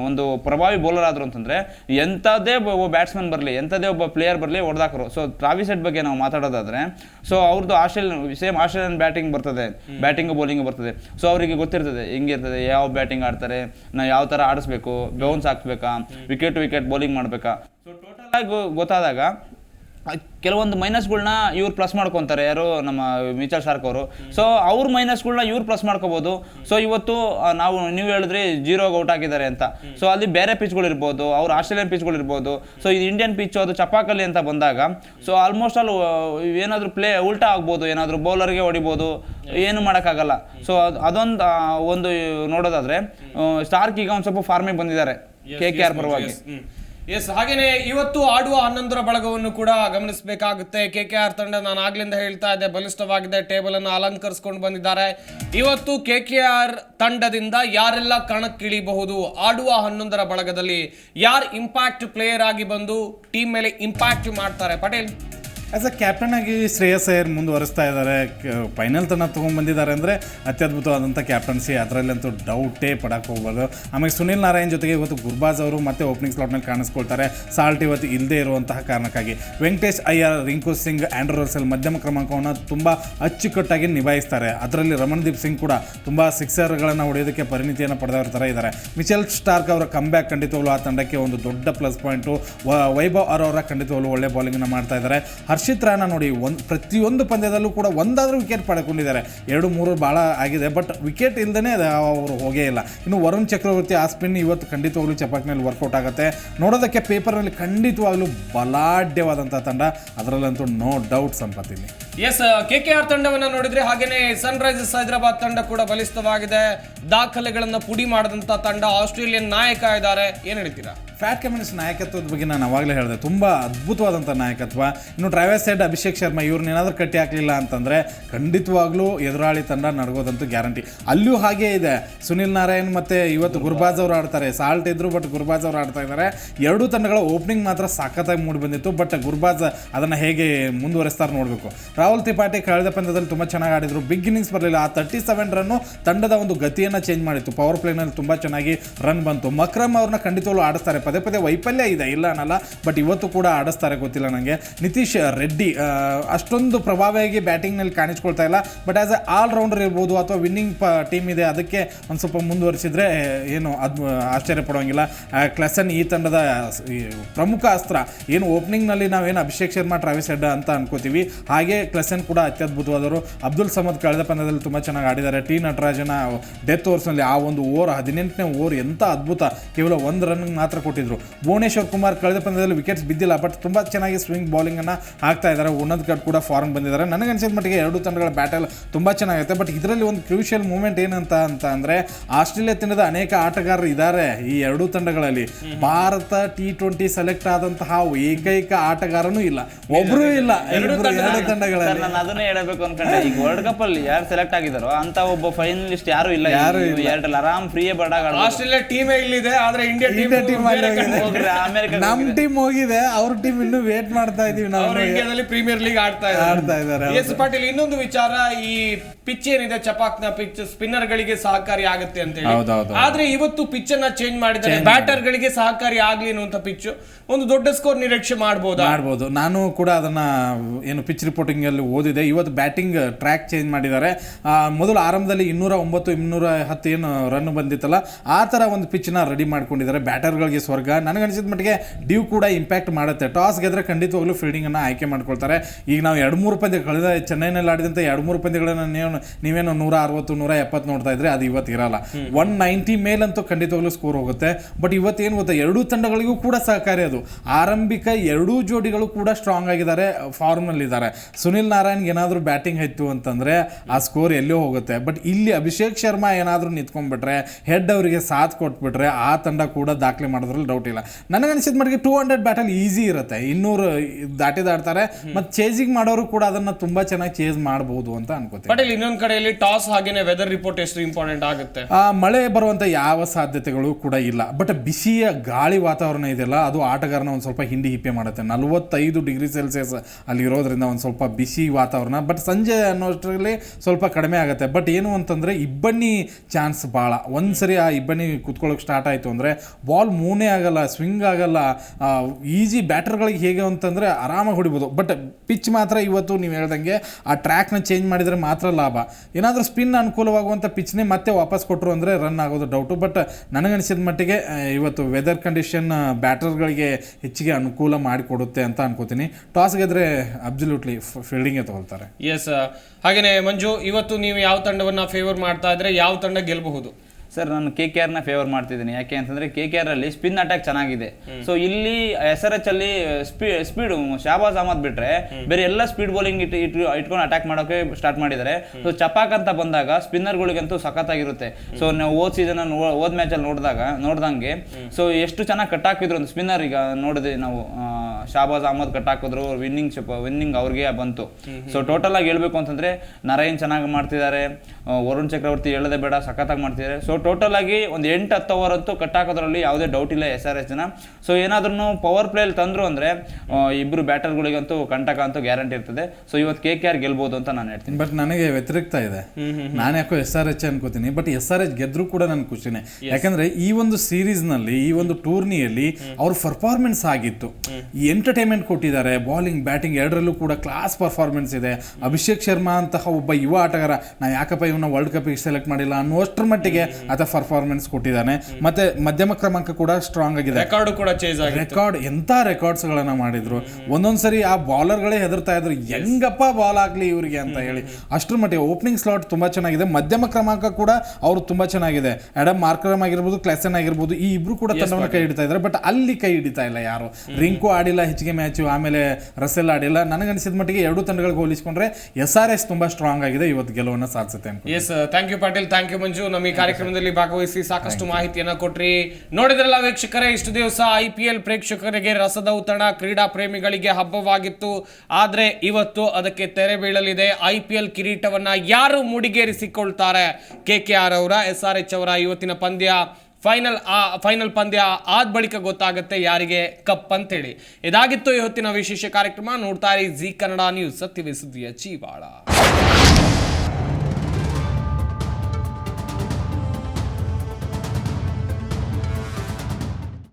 ಒಂದು ಪ್ರಭಾವಿ ಬೌಲರ್ ಆದ್ರು ಅಂತಂದ್ರೆ ಎಂಥದ್ದೇ ಒಬ್ಬ ಬ್ಯಾಟ್ಸ್ಮನ್ ಬರಲಿ ಎಂಥದ್ದೇ ಒಬ್ಬ ಪ್ಲೇಯರ್ ಬರಲಿ ಹೊಡೆದಾಕರು. ಸೊ ಟ್ರಾವಿಸ್ ಹೆಡ್ ಬಗ್ಗೆ ನಾವು ಮಾತಾಡೋದಾದ್ರೆ ಸೊ ಅವ್ರದ್ದು ಆಸ್ಟ್ರೇಲಿಯನ್ ಸೇಮ್ ಆಸ್ಟ್ರೇಲಿಯನ್ ಬ್ಯಾಟಿಂಗ್ ಬರ್ತದೆ ಬ್ಯಾಟಿಂಗ್ ಬೌಲಿಂಗ್ ಬರ್ತದೆ. ಸೊ ಅವರಿಗೆ ಗೊತ್ತಿರ್ತದೆ ಹೆಂಗಿರ್ತದೆ ಯಾವ ಬ್ಯಾಟಿಂಗ್ ಆಡ್ತಾರೆ ನಾವು ಯಾವ ಥರ ಆಡಿಸ್ಬೇಕು ಬೌನ್ಸ್ ಹಾಕ್ಬೇಕಾ ವಿಕೆಟ್ ವಿಕೆಟ್ ಬೌಲಿಂಗ್ ಮಾಡಬೇಕಾ. ಸೊ ಟೋಟಲ್ ಆಗಿ ಗೊತ್ತಾದಾಗ ಕೆಲವೊಂದು ಮೈನಸ್ಗಳನ್ನ ಇವ್ರು ಪ್ಲಸ್ ಮಾಡ್ಕೊತಾರೆ ಯಾರು ನಮ್ಮ ಮಿಚಲ್ ಶಾರ್ಕ್ ಅವರು. ಸೊ ಅವ್ರ ಮೈನಸ್ಗಳನ್ನ ಇವ್ರು ಪ್ಲಸ್ ಮಾಡ್ಕೋಬೋದು. ಸೊ ಇವತ್ತು ನಾವು ನೀವು ಹೇಳಿದ್ರಿ ಜೀರೋಗೆ ಔಟ್ ಆಗಿದ್ದಾರೆ ಅಂತ. ಸೊ ಅಲ್ಲಿ ಬೇರೆ ಪಿಚ್ಗಳು ಇರ್ಬೋದು ಅವ್ರು ಆಸ್ಟ್ರೇಲಿಯನ್ ಪಿಚ್ಗಳು ಇರ್ಬೋದು. ಸೊ ಇದು ಇಂಡಿಯನ್ ಪಿಚ್ ಅದು ಚಪಾಕಲ್ಲಿ ಅಂತ ಬಂದಾಗ ಸೊ ಆಲ್ಮೋಸ್ಟ್ ಆಲ್ ಏನಾದರೂ ಪ್ಲೇ ಉಲ್ಟಾ ಆಗ್ಬೋದು ಏನಾದರೂ ಬೌಲರ್ಗೆ ಹೊಡಿಬೋದು ಏನು ಮಾಡೋಕ್ಕಾಗಲ್ಲ. ಸೊ ಅದು ಅದೊಂದು ಒಂದು ನೋಡೋದಾದ್ರೆ ಸ್ಟಾರ್ಕ್ ಈಗ ಒಂದು ಸ್ವಲ್ಪ ಫಾರ್ಮಿಗೆ ಬಂದಿದ್ದಾರೆ ಕೆ ಕೆ ಆರ್ ಪರವಾಗಿ. ಎಸ್ ಹಾಗೇನೆ ಇವತ್ತು ಆಡುವ ಹನ್ನೊಂದರ ಬಳಗವನ್ನು ಕೂಡ ಗಮನಿಸಬೇಕಾಗುತ್ತೆ. ಕೆ ಕೆ ಆರ್ ತಂಡ ನಾನು ಆಗ್ಲಿಂದ ಹೇಳ್ತಾ ಇದ್ದೆ, ಬಲಿಷ್ಠವಾಗಿದೆ ಟೇಬಲ್ ಅನ್ನು ಅಲಂಕರಿಸಿಕೊಂಡು ಬಂದಿದ್ದಾರೆ. ಇವತ್ತು ಕೆ ಕೆ ಆರ್ ತಂಡದಿಂದ ಯಾರೆಲ್ಲ ಕಣಕ್ಕಿಳಿಬಹುದು? ಆಡುವ ಹನ್ನೊಂದರ ಬಳಗದಲ್ಲಿ ಯಾರು ಇಂಪ್ಯಾಕ್ಟ್ ಪ್ಲೇಯರ್ ಆಗಿ ಬಂದು ಟೀಮ್ ಮೇಲೆ ಇಂಪ್ಯಾಕ್ಟ್ ಮಾಡ್ತಾರೆ? ಪಟೇಲ್. ಆಸ್ ಅ ಕ್ಯಾಪ್ಟನ್ ಆಗಿ ಶ್ರೇಯಸ್ ಅಯ್ಯರ್ ಮುಂದುವರಿಸ್ತಾ ಇದ್ದಾರೆ ಫೈನಲ್ ತನಕ ತೊಗೊಂಡ್ಬಂದಿದ್ದಾರೆ ಅಂದರೆ ಅತ್ಯದ್ಭುತವಾದಂಥ ಕ್ಯಾಪ್ಟನ್ಸಿ ಅದರಲ್ಲಂತೂ ಡೌಟೇ ಪಡಕ್ಕೆ ಹೋಗ್ಬೋದು. ಆಮೇಲೆ ಸುನಿಲ್ ನಾರಾಯಣ್ ಜೊತೆಗೆ ಇವತ್ತು ಗುರ್ಬಾಜ್ ಅವರು ಮತ್ತೆ ಓಪನಿಂಗ್ ಸ್ಲಾಟ್ನಲ್ಲಿ ಕಾಣಿಸ್ಕೊಳ್ತಾರೆ. ಸಾಲ್ಟ್ ಇವತ್ತು ಇಲ್ಲದೇ ಇರುವಂತಹ ಕಾರಣಕ್ಕಾಗಿ. ವೆಂಕಟೇಶ್ ಅಯ್ಯರ್, ರಿಂಕು ಸಿಂಗ್, ಆಂಡ್ರೂ ರಸಲ್ ಮಧ್ಯಮ ಕ್ರಮಾಂಕವನ್ನು ತುಂಬ ಅಚ್ಚುಕಟ್ಟಾಗಿ ನಿಭಾಯಿಸ್ತಾರೆ. ಅದರಲ್ಲಿ ರಮಣದೀಪ್ ಸಿಂಗ್ ಕೂಡ ತುಂಬ ಸಿಕ್ಸರ್ಗಳನ್ನು ಹೊಡೆಯೋದಕ್ಕೆ ಪರಿಣಿತಿಯನ್ನು ಪಡೆದವ್ರ ಥರ ಇದ್ದಾರೆ ಮಿಚೆಲ್ ಸ್ಟಾರ್ಕ್ ಅವರ ಕಂಬ್ಯಾಕ್ ಖಂಡಿತವಾಗ್ಲೂ ಆ ತಂಡಕ್ಕೆ ಒಂದು ದೊಡ್ಡ ಪ್ಲಸ್ ಪಾಯಿಂಟು ವೈಭವ್ ಅವರ ಖಂಡಿತವಾಗ್ಲೂ ಒಳ್ಳೆ ಬೌಲಿಂಗನ್ನು ಮಾಡ್ತಾ ಇದ್ದಾರೆ ಹರ್ಷಿತ್ ರಾಣ ನೋಡಿ ಒಂದು ಪ್ರತಿಯೊಂದು ಪಂದ್ಯದಲ್ಲೂ ಕೂಡ ಒಂದಾದರೂ ವಿಕೆಟ್ ಪಡ್ಕೊಂಡಿದ್ದಾರೆ ಎರಡು, ಮೂರು ಭಾಳ ಆಗಿದೆ, ಬಟ್ ವಿಕೆಟ್ ಇಲ್ಲದೇ ಅವರು ಹೋಗೇ ಇಲ್ಲ. ಇನ್ನು ವರುಣ್ ಚಕ್ರವರ್ತಿ ಆ ಸ್ಪಿನ್ ಇವತ್ತು ಖಂಡಿತವಾಗ್ಲೂ ಚಪಾಕ್ನಲ್ಲಿ ವರ್ಕೌಟ್ ಆಗುತ್ತೆ. ನೋಡೋದಕ್ಕೆ ಪೇಪರ್ನಲ್ಲಿ ಖಂಡಿತವಾಗ್ಲೂ ಬಲಾಢ್ಯವಾದಂಥ ತಂಡ. ಅದರಲ್ಲಂತೂ ನೋ ಡೌಟ್ ಸಂಪತ್ತಿಲ್ಲಿ ಎಸ್ ಕೆ ಕೆ ಆರ್ ತಂಡವನ್ನು ನೋಡಿದ್ರೆ ಹಾಗೆಯೇ ಸನ್ ರೈಸರ್ಸ್ ಹೈದರಾಬಾದ್ ತಂಡ ಕೂಡ ಬಲಿಷ್ಠವಾಗಿದೆ. ದಾಖಲೆಗಳನ್ನು ಪುಡಿ ಮಾಡಿದಂಥ ತಂಡ ಆಸ್ಟ್ರೇಲಿಯನ್ ನಾಯಕ ಇದ್ದಾರೆ. ಏನು ಹೇಳ್ತೀರಾ? ಫ್ಯಾಟ್ ಕಮ್ಯುನಿಸ್ಟ್ ನಾಯಕತ್ವದ ಬಗ್ಗೆ ನಾನು ಅವಾಗಲೇ ಹೇಳಿದೆ. ತುಂಬ ಅದ್ಭುತವಾದಂಥ ನಾಯಕತ್ವ. ಇನ್ನು ಡ್ರೈವರ್ ಸೈಡ್ ಅಭಿಷೇಕ್ ಶರ್ಮಾ ಇವ್ರನ್ನ ಏನಾದರೂ ಕಟ್ಟಿ ಹಾಕಲಿಲ್ಲ ಅಂತಂದರೆ ಖಂಡಿತವಾಗ್ಲೂ ಎದುರಾಳಿ ತಂಡ ನಡ್ಗೋದಂತೂ ಗ್ಯಾರಂಟಿ. ಅಲ್ಲೂ ಹಾಗೇ ಇದೆ. ಸುನಿಲ್ ನಾರಾಯಣ್ ಮತ್ತು ಇವತ್ತು ಗುರ್ಬಾಜ್ ಅವರು ಆಡ್ತಾರೆ. ಸಾಲ್ಟ್ ಇದ್ರು ಬಟ್ ಗುರ್ಬಾಜ್ ಅವರು ಆಡ್ತಾ ಇದ್ದಾರೆ ಎರಡೂ ತಂಡಗಳ ಓಪನಿಂಗ್ ಮಾತ್ರ ಸಖತ್ತಾಗಿ ಮೂಡಿ ಬಂದಿತ್ತು. ಬಟ್ ಗುರ್ಬಾಜ್ ಅದನ್ನು ಹೇಗೆ ಮುಂದುವರೆಸ್ತಾರೆ ನೋಡಬೇಕು. ರಾಹುಲ್ ತ್ರಿಪಾಠಿ ಕಳೆದ ಪಂದ್ಯದಲ್ಲಿ ತುಂಬ ಚೆನ್ನಾಗಿ ಆಡಿದರು. ಬಿಗ್ ಇನ್ನಿಂಗ್ಸ್ ಬರಲಿಲ್ಲ. ಆ ತರ್ಟಿ ಸೆವೆನ್ ರನ್ನು ತಂಡದ ಒಂದು ಗತಿಯನ್ನು ಚೇಂಜ್ ಮಾಡಿತ್ತು. ಪವರ್ ಪ್ಲೇನಲ್ಲಿ ತುಂಬ ಚೆನ್ನಾಗಿ ರನ್ ಬಂತು. ಮಕ್ರಮ್ ಅವ್ರನ್ನ ಖಂಡಿತವಾಗ್ಲೂ ಆಡಿಸ್ತಾರೆ. ಪದೇ ಪದೇ ವೈಫಲ್ಯ ಇದೆ, ಇಲ್ಲ ಅನ್ನಲ್ಲ ಬಟ್ ಇವತ್ತು ಕೂಡ ಆಡಿಸ್ತಾರೆ ಗೊತ್ತಿಲ್ಲ ನನಗೆ ನಿತೀಶ್ ರೆಡ್ಡಿ ಅಷ್ಟೊಂದು ಪ್ರಭಾವಿಯಾಗಿ ಬ್ಯಾಟಿಂಗ್ನಲ್ಲಿ ಕಾಣಿಸ್ಕೊಳ್ತಾ ಇಲ್ಲ but as a all rounder ಇರ್ಬೋದು ಅಥವಾ ವಿನ್ನಿಂಗ್ ಪ ಟೀಮ್ ಇದೆ, ಅದಕ್ಕೆ ಒಂದು ಸ್ವಲ್ಪ ಮುಂದುವರಿಸಿದ್ರೆ ಏನು ಅದು, ಆಶ್ಚರ್ಯ ಪಡೋಂಗಿಲ್ಲ. ಕ್ಲಸನ್ ಈ ತಂಡದ ಪ್ರಮುಖ ಅಸ್ತ್ರ. ಏನು ಓಪನಿಂಗ್ನಲ್ಲಿ ನಾವೇನು ಅಭಿಷೇಕ್ ಶರ್ಮಾ, ಟ್ರಾವಿಸ್ ಹೆಡ್ ಅಂತ ಅನ್ಕೋತೀವಿ. ಹಾಗೆ ಕ್ಲಸನ್ ಕೂಡ ಅತ್ಯದ್ಭುತವಾದರು ಅಬ್ದುಲ್ ಸಮದ್ ಕಳೆದ ಪಂದ್ಯದಲ್ಲಿ ತುಂಬ ಚೆನ್ನಾಗಿ ಆಡಿದ್ದಾರೆ. ಟಿ ನಟರಾಜನ ಡೆತ್ ಓವರ್ಸ್ನಲ್ಲಿ ಆ ಒಂದು ಓವರ್, ಹದಿನೆಂಟನೇ ಓವರ್ ಎಂಥ ಅದ್ಭುತ. ಕೇವಲ ಒಂದು ರನ್ ಮಾತ್ರ ಕೊಟ್ಟಿದ್ರು ಭುವನೇಶ್ವರ್ ಕುಮಾರ್ ಕಳೆದ ಪಂದ್ಯದಲ್ಲಿ ವಿಕೆಟ್ಸ್ ಬಿದ್ದಿಲ್ಲ ಬಟ್ ತುಂಬ ಚೆನ್ನಾಗಿ ಸ್ವಿಂಗ್ ಬೌಲಿಂಗನ್ನು ಹಾಕ್ತಾ ಇದ್ದಾರೆ ಉನ್ನದ್ ಕಟ್ ಕೂಡ ಫಾರ್ಮ್ ಬಂದಿದ್ದಾರೆ. ನನಗೆ ಅನಿಸಿದ ಮಟ್ಟಿಗೆ ಎರಡು ತಂಡಗಳ ಬ್ಯಾಟಲ್ ತುಂಬ ಚೆನ್ನಾಗಿರುತ್ತೆ ಬಟ್ ಇದರಲ್ಲಿ ಒಂದು ಕ್ರೂಷಿಯಲ್ ಮೂಮೆಂಟ್ ಏನಂತ ಅಂತ ಅಂದರೆ ಆಸ್ಟ್ರೇಲಿಯಾ ತಂಡದ ಅನೇಕ ಆಟಗಾರರು ಇದ್ದಾರೆ ಈ ಎರಡೂ ತಂಡಗಳಲ್ಲಿ. ಭಾರತ ಟಿ ಟ್ವೆಂಟಿ ಸೆಲೆಕ್ಟ್ ಆದಂತಹ ಏಕೈಕ ಆಟಗಾರನೂ ಇಲ್ಲ. ಒಬ್ಬರೂ ಇಲ್ಲ ಎರಡು ತಂಡಗಳಲ್ಲಿ. ನಾನು ಅದನ್ನೇ ಹೇಳಬೇಕು ಅನ್ಕೊಂಡೆ. ಈಗ ವರ್ಲ್ಡ್ ಕಪ್ ಅಲ್ಲಿ ಯಾರು ಸೆಲೆಕ್ಟ್ ಆಗಿದಾರೋ ಅಂತ ಒಬ್ಬ ಫೈನಲಿಸ್ಟ್ ಯಾರು ಇಲ್ಲ. ಯಾರು ಇಲ್ಲ. ಎರಡಲ್ಲಿ ಆರಾಮ್ ಫ್ರೀ ಬಡಾಗ ಆಸ್ಟ್ರೇಲಿಯಾ ಟೀಮೇ ಇಲ್ಲಿದೆ ಆದ್ರೆ ಇಂಡಿಯಾ ಟೀಮ್ ನಮ್ ಟೀಮ್ ಹೋಗಿದೆ ಅವ್ರ ಟೀಮ್ ಇನ್ನು ವೇಟ್ ಮಾಡ್ತಾ ಇದೀವಿ ನಾವು. ಅವರು ಇಂಡಿಯಾದಲ್ಲಿ ಪ್ರೀಮಿಯರ್ ಲೀಗ್ ಆಡ್ತಾ ಆಡ್ತಾ ಇದ್ದಾರೆ, ಎಸ್ ಪಾಟೀಲ್ ಇನ್ನೊಂದು ವಿಚಾರ ಈ ಪಿಚ್ ಏನಿದೆ ಚಪಾಕ್ನ ಪಿಚ್ ಸ್ಪಿನ್ನರ್ ಗಳಿಗೆ ಸಹಕಾರಿ ಆಗುತ್ತೆ ಅಂತ ಹೇಳಿ. ಆದ್ರೆ ಇವತ್ತು ಪಿಚ್ ಅನ್ನ ಚೇಂಜ್ ಮಾಡಿದ್ದಾರೆ. ಬ್ಯಾಟರ್ ಗಳಿಗೆ ಸಹಕಾರಿ ಆಗ್ಲಿ ಅನ್ನುವಂತ ಪಿಚ್ ಒಂದು ದೊಡ್ಡ ಸ್ಕೋರ್ ನಿರೀಕ್ಷೆ ಮಾಡಬಹುದು ಮಾಡಬಹುದು ನಾನು ಕೂಡ ಅದನ್ನ ಏನು ಪಿಚ್ ರಿಪೋರ್ಟಿಂಗ್ ಅಲ್ಲಿ ಓದಿದೆ. ಇವತ್ತು ಬ್ಯಾಟಿಂಗ್ ಟ್ರ್ಯಾಕ್ ಚೇಂಜ್ ಮಾಡಿದ್ದಾರೆ. ಮೊದಲು ಆರಂಭದಲ್ಲಿ ಇನ್ನೂರ ಒಂಬತ್ತು ಇನ್ನೂರ ಹತ್ತು ಏನು ರನ್ ಬಂದಿತ್ತಲ್ಲ ಆ ತರ ಒಂದು ನ ರೆಡಿ ಮಾಡ್ಕೊಂಡಿದ್ದಾರೆ. ಬ್ಯಾಟರ್ ಬ್ಯಾಟರ್ಗಳಿಗೆ ಸ್ವರ್ಗ ನನಗನ್ಸಿದ ಮಟ್ಟಿಗೆ ಡ್ಯೂ ಕೂಡ ಇಂಪ್ಯಾಕ್ಟ್ ಮಾಡುತ್ತೆ. ಟಾಸ್ ಗೆದ್ರೆ ಖಂಡಿತವಾಗ್ಲೂ ಫೀಲ್ಡಿಂಗನ್ನು ಆಯ್ಕೆ ಮಾಡ್ಕೊಳ್ತಾರೆ. ಈಗ ನಾವು ಎರಡು ಮೂರು ಪಂದ್ಯ ಕಳೆದ ಚೆನ್ನೈನಲ್ಲಿ ಆಡಿದಂಥ ಎರಡು ಮೂರು ಪಂದ್ಯಗಳನ್ನ ನೀವು ನೀವೇನು ನೂರ ಅರವತ್ತು ನೂರ ಎಪ್ಪತ್ತು ನೋಡ್ತಾ ಇದ್ರೆ ಅದು ಇವತ್ತು ಇರಲ್ಲ. ಒನ್ ನೈಂಟಿ ಮೇಲಂತೂ ಖಂಡಿತವಾಗ್ಲೂ ಸ್ಕೋರ್ ಹೋಗುತ್ತೆ. ಬಟ್ ಇವತ್ತೇನು ಗೊತ್ತಾ ಎರಡೂ ತಂಡಗಳಿಗೂ ಕೂಡ ಸಹಕಾರಿ ಅದು. ಆರಂಭಿಕ ಎರಡೂ ಜೋಡಿಗಳು ಕೂಡ ಸ್ಟ್ರಾಂಗ್ ಆಗಿದ್ದಾರೆ ಫಾರ್ಮಲ್ಲಿ ಇದ್ದಾರೆ ಸುನಿಲ್ ನಾರಾಯಣ್ ಏನಾದರೂ ಬ್ಯಾಟಿಂಗ್ ಆಯ್ತು ಅಂತಂದ್ರೆ ಆ ಸ್ಕೋರ್ ಎಲ್ಲೋ ಹೋಗುತ್ತೆ. ಬಟ್ ಇಲ್ಲಿ ಅಭಿಷೇಕ್ ಶರ್ಮಾ ಏನಾದರೂ ನಿಂತ್ಕೊಂಡ್ಬಿಟ್ರೆ ಹೆಡ್ ಅವರಿಗೆ ಸಾಥ್ ಕೊಟ್ಬಿಟ್ರೆ ಆ ತಂಡ ಕೂಡ ದಾಖಲೆ ಮಾಡೋದ್ರಲ್ಲಿ ಡೌಟ್ ಇಲ್ಲ. ನನಗೆ ಅನಿಸಿದ ಮಟ್ಟಿಗೆ ಟೂ ಹಂಡ್ರೆಡ್ ಬ್ಯಾಟಲ್ ಈಸಿ ಇರುತ್ತೆ. ಇನ್ನೂರು ದಾಟಿದಾಡ್ತಾರೆ ಮತ್ತೆ ಚೇಸಿಂಗ್ ಮಾಡೋರು ಕೂಡ ಅದನ್ನ ತುಂಬಾ ಚೆನ್ನಾಗಿ ಚೇಸ್ ಮಾಡಬಹುದು ಅಂತ ಅನ್ಕೋತೀನಿ. ಇಲ್ಲಿ ಇನ್ನೊಂದು ಕಡೆಯಲ್ಲಿ ಟಾಸ್ ಹಾಗೇನೆ ವೆದರ್ ರಿಪೋರ್ಟ್ ಎಷ್ಟು ಇಂಪಾರ್ಟೆಂಟ್ ಆಗುತ್ತೆ? ಆ ಮಳೆ ಬರುವಂತ ಯಾವ ಸಾಧ್ಯತೆಗಳು ಕೂಡ ಇಲ್ಲ. ಬಟ್ ಬಿಸಿಯ ಗಾಳಿ ವಾತಾವರಣ ಇದೆಯಲ್ಲ ಅದು ಆಟಗಾರನ ಒಂದು ಸ್ವಲ್ಪ ಹಿಂಡಿ ಹಿಪ್ಪೆ ಮಾಡುತ್ತೆ. ನಲವತ್ತೈದು ಡಿಗ್ರಿ ಸೆಲ್ಸಿಯಸ್ ಅಲ್ಲಿ ಇರೋದ್ರಿಂದ ಒಂದು ಸ್ವಲ್ಪ ಬಿಸಿ ವಾತಾವರಣ ಬಟ್ ಸಂಜೆ ಅನ್ನೋಷ್ಟರಲ್ಲಿ ಸ್ವಲ್ಪ ಕಡಿಮೆ ಆಗುತ್ತೆ. ಬಟ್ ಏನು ಅಂತಂದ್ರೆ ಇಬ್ಬನಿ ಚಾನ್ಸ್ ಭಾಳ ಒಂದ್ಸರಿ ಆ ಇಬ್ಬನಿ ಕುತ್ಕೊಳ್ಳೋಕೆ ಸ್ಟಾರ್ಟ್ ಆಯಿತು ಅಂದರೆ ಬಾಲ್ ಮೂನೇ ಆಗಲ್ಲ ಸ್ವಿಂಗ್ ಆಗಲ್ಲ ಈಸಿ ಬ್ಯಾಟರ್ಗಳಿಗೆ ಹೇಗೆ ಅಂತಂದರೆ ಆರಾಮಾಗಿ ಹೊಡಿಬೋದು. ಬಟ್ ಪಿಚ್ ಮಾತ್ರ ಇವತ್ತು ನೀವು ಹೇಳ್ದಂಗೆ ಆ ಟ್ರ್ಯಾಕ್ನ ಚೇಂಜ್ ಮಾಡಿದರೆ ಮಾತ್ರ ಲಾಭ. ಏನಾದರೂ ಸ್ಪಿನ್ ಅನುಕೂಲವಾಗುವಂಥ ಪಿಚ್ನೇ ಮತ್ತೆ ವಾಪಸ್ ಕೊಟ್ಟರು ಅಂದರೆ ರನ್ ಆಗೋದು ಡೌಟು ಬಟ್ ನನಗನಿಸಿದ ಮಟ್ಟಿಗೆ ಇವತ್ತು ವೆದರ್ ಕಂಡೀಷನ್ ಬ್ಯಾಟರ್ಗಳಿಗೆ ಹೆಚ್ಚಿಗೆ ಅನುಕೂಲ ಮಾಡಿಕೊಡುತ್ತೆ ಅಂತ ಅನ್ಕೋತೀನಿ. ಟಾಸ್ ಗೆದ್ರೆ ಅಬ್ಸಲ್ಯೂಟ್ಲಿ ಫೀಲ್ಡಿಂಗೇ ತಗೊಳ್ತಾರೆ. ಎಸ್ ಹಾಗೆಯೇ ಮಂಜು, ಇವತ್ತು ನೀವು ಯಾವ ತಂಡವನ್ನ ಫೇವರ್ ಮಾಡ್ತಾ ಇದ್ರೆ ಯಾವ ತಂಡ ಗೆಲ್ಲಬಹುದು ಸರ್ ನಾನು ಕೆ ಕೆ ಆರ್ನ ಫೇವರ್ ಮಾಡ್ತಿದ್ದೀನಿ. ಯಾಕೆ ಅಂತಂದ್ರೆ ಕೆ ಕೆ ಆರ್ ಅಲ್ಲಿ ಸ್ಪಿನ್ ಅಟ್ಯಾಕ್ ಚೆನ್ನಾಗಿದೆ ಸೊ ಇಲ್ಲಿ ಎಸ್ ಆರ್ ಎಚ್ ಅಲ್ಲಿ ಸ್ಪೀಡ್ ಸ್ಪೀಡ್ ಶಾಬಾಜ್ ಅಹಮದ್ ಬಿಟ್ರೆ ಬೇರೆ ಎಲ್ಲ ಸ್ಪೀಡ್ ಬೌಲಿಂಗ್ ಇಟ್ಟು ಇಟ್ಟು ಇಟ್ಕೊಂಡು ಅಟ್ಯಾಕ್ ಮಾಡೋಕೆ ಸ್ಟಾರ್ಟ್ ಮಾಡಿದ್ದಾರೆ. ಸೊ ಚಪಾಕ್ ಅಂತ ಬಂದಾಗ ಸ್ಪಿನ್ನರ್ಗಳಿಗಂತೂ ಸಖತ್ತಾಗಿರುತ್ತೆ. ಸೊ ನಾವು ಓದ್ ಸೀಸನ್ ಓದ್ ಮ್ಯಾಚ್ ಅಲ್ಲಿ ನೋಡಿದಾಗ ನೋಡ್ದಂಗೆ ಸೊ ಎಷ್ಟು ಚೆನ್ನಾಗಿ ಕಟ್ ಹಾಕಿದ್ರು ಒಂದು ಸ್ಪಿನ್ನರ್ ಈಗ ನೋಡಿದ್ವಿ ನಾವು. ಶಾಬಾಜ್ ಅಹಮದ್ ಕಟ್ ಹಾಕಿದ್ರು ವಿನ್ನಿಂಗ್ ವಿನ್ನಿಂಗ್ ಅವ್ರಿಗೆ ಬಂತು. ಸೊ ಟೋಟಲ್ ಆಗಿ ಹೇಳ್ಬೇಕು ಅಂತಂದ್ರೆ ನರೇನ್ ಚೆನ್ನಾಗಿ ಮಾಡ್ತಿದ್ದಾರೆ. ವರುಣ್ ಚಕ್ರವರ್ತಿ ಹೇಳದೆ ಬೇಡ ಸಖತ್ತಾಗಿ ಮಾಡ್ತಿದ್ದಾರೆ. ಸೊ ಟೋಟಲ್ ಆಗಿ ಒಂದು ಎಂಟು ಹತ್ತು ಓವರ್ ಅಂತೂ ಕಟ್ ಹಾಕೋದ್ರಲ್ಲಿ ಯಾವುದೇ ಡೌಟ್ ಇಲ್ಲ ಎಸ್ ಆರ್ ಎಸ್ ಜನ. ಸೊ ಏನಾದ್ರೂ ಪವರ್ ಪ್ಲೇಲಿ ತಂದ್ರು ಅಂದ್ರೆ ಇಬ್ಬರು ಇಬ್ರು ಬ್ಯಾಟರ್ಗಳಿಗಂತೂ ಕಂಟಕ ಅಂತೂ ಗ್ಯಾರಂಟಿ ಇರ್ತದೆ. ಸೊ ಇವತ್ತು ಕೆ ಕೆ ಆರ್ ಗೆಲ್ಬೋದು ಅಂತ ನಾನು ಹೇಳ್ತೀನಿ. ಬಟ್ ನನಗೆ ವ್ಯತಿರಿಕ್ತ ಇದೆ. ನಾನು ಯಾಕೋ ಎಸ್ ಆರ್ ಎಚ್ ಅನ್ಕೋತೀನಿ. ಬಟ್ ಎಸ್ ಆರ್ ಎಚ್ ಗೆದ್ರು ಕೂಡ ನನ್ ಖುಷಿನೇ. ಯಾಕಂದ್ರೆ ಈ ಒಂದು ಸೀರೀಸ್ನಲ್ಲಿ ಈ ಒಂದು ಟೂರ್ನಿಯಲ್ಲಿ ಅವ್ರ ಪರ್ಫಾರ್ಮೆನ್ಸ್ ಆಗಿತ್ತು. ಈ ಎಂಟರ್ಟೈನ್ಮೆಂಟ್ ಕೊಟ್ಟಿದ್ದಾರೆ ಬಾಲಿಂಗ್ ಬ್ಯಾಟಿಂಗ್ ಎರಡರಲ್ಲೂ ಕೂಡ ಕ್ಲಾಸ್ ಪರ್ಫಾರ್ಮೆನ್ಸ್ ಇದೆ. ಅಭಿಷೇಕ್ ಶರ್ಮಾ ಅಂತಹ ಒಬ್ಬ ಯುವ ಆಟಗಾರ ನಾ ಯಾಕಪ್ಪ ಇವನ್ನ ವರ್ಲ್ಡ್ ಕಪ್ ಸೆಲೆಕ್ಟ್ ಮಾಡಿಲ್ಲ ಅನ್ನೋಷ್ಟರ ಮಟ್ಟಿಗೆ ಆತ ಪರ್ಫಾರ್ಮೆನ್ಸ್ ಕೊಟ್ಟಿದ್ದಾನೆ. ಮತ್ತೆ ಮಧ್ಯಮ ಕ್ರಮಾಂಕ ಕೂಡ ಸ್ಟ್ರಾಂಗ್ ಆಗಿದೆ. ರೆಕಾರ್ಡ್ ಕೂಡ ಚೇಂಜ್ ಆಗಿದೆ ರೆಕಾರ್ಡ್ ಎಂತ ರೆಕಾರ್ಡ್ಸ್ ಗಳನ್ನ ಮಾಡಿದ್ರು. ಒಂದೊಂದ್ಸರಿ ಆ ಬಾಲರ್ಗಳೇ ಹೆದರ್ತಾ ಇದ್ರು ಹೆಂಗಪ್ಪ ಬಾಲ್ ಆಗ್ಲಿ ಇವರಿಗೆ? ಅಂತ ಹೇಳಿ. ಅಷ್ಟರ ಮಟ್ಟಿಗೆ ಓಪನಿಂಗ್ ಸ್ಲಾಟ್ ತುಂಬಾ ಚೆನ್ನಾಗಿದೆ. ಮಧ್ಯಮ ಕ್ರಮಾಂಕ ಕೂಡ ಅವರು ತುಂಬಾ ಚೆನ್ನಾಗಿದೆ. ಆಡಮ್ ಮಾರ್ಕರಮ್ ಆಗಿರ್ಬೋದು ಕ್ಲಾಸನ್ ಆಗಿರ್ಬೋದು ಈ ಇಬ್ರು ಕೂಡ ತಂಡವನ್ನು ಕೈ ಹಿಡಿತಾ ಇದ್ದಾರೆ. ಬಟ್ ಅಲ್ಲಿ ಕೈ ಹಿಡಿತಾ ಇಲ್ಲ ಯಾರು. ರಿಂಕು ಆಡಿಲ್ಲ ಹೆಚ್ಚಿಗೆ ಮ್ಯಾಚ್ ಆಮೇಲೆ ರಸೆಲ್ ಆಡಿಲ್ಲ. ನನಗನ್ಸಿದ ಮಟ್ಟಿಗೆ ಎರಡು ತಂಡಗಳಿಗೆ ಹೋಲಿಸ್ಕೊಂಡ್ರೆ ಎಸ್ ಆರ್ ಎಸ್ ತುಂಬಾ ಸ್ಟ್ರಾಂಗ್ ಆಗಿದೆ. ಇವತ್ತು ಗೆಲುವನ್ನು ಸಾಧಿಸುತ್ತೆ S thank you Patil thank you Manju ನಮ್ಮ ಈ ಕಾರ್ಯಕ್ರಮದಲ್ಲಿ ಭಾಗವಹಿಸಿ ಸಾಕಷ್ಟು ಮಾಹಿತಿಯನ್ನು ಕೊಟ್ರಿ. ನೋಡಿದ್ರಲ್ಲ ವೀಕ್ಷಕರೇ ಇಷ್ಟು ದಿವಸ ಐ ಪಿ ಎಲ್ ಪ್ರೇಕ್ಷಕರಿಗೆ ರಸದೌತಣ ಕ್ರೀಡಾ ಪ್ರೇಮಿಗಳಿಗೆ ಹಬ್ಬವಾಗಿತ್ತು. ಆದರೆ ಇವತ್ತು ಅದಕ್ಕೆ ತೆರೆ ಬೀಳಲಿದೆ. ಐ ಪಿ ಎಲ್ ಕಿರೀಟವನ್ನ ಯಾರು ಮುಡಿಗೇರಿಸಿಕೊಳ್ತಾರೆ? ಕೆ ಕೆ ಆರ್ ಅವರ ಎಸ್ ಆರ್ ಎಚ್ ಅವರ ಇವತ್ತಿನ ಪಂದ್ಯ. ಫೈನಲ್ ಆ ಫೈನಲ್ ಪಂದ್ಯ ಆದ ಬಳಿಕ ಗೊತ್ತಾಗುತ್ತೆ ಯಾರಿಗೆ ಕಪ್ ಅಂತೇಳಿ ಇದಾಗಿತ್ತು ಇವತ್ತಿನ ವಿಶೇಷ ಕಾರ್ಯಕ್ರಮ. ನೋಡ್ತಾ ಇರಿ ಜಿ ಕನ್ನಡ ನ್ಯೂಸ್ ಸತ್ಯವೇ ಸುದ್ದಿಯ ಚೀವಾಳ.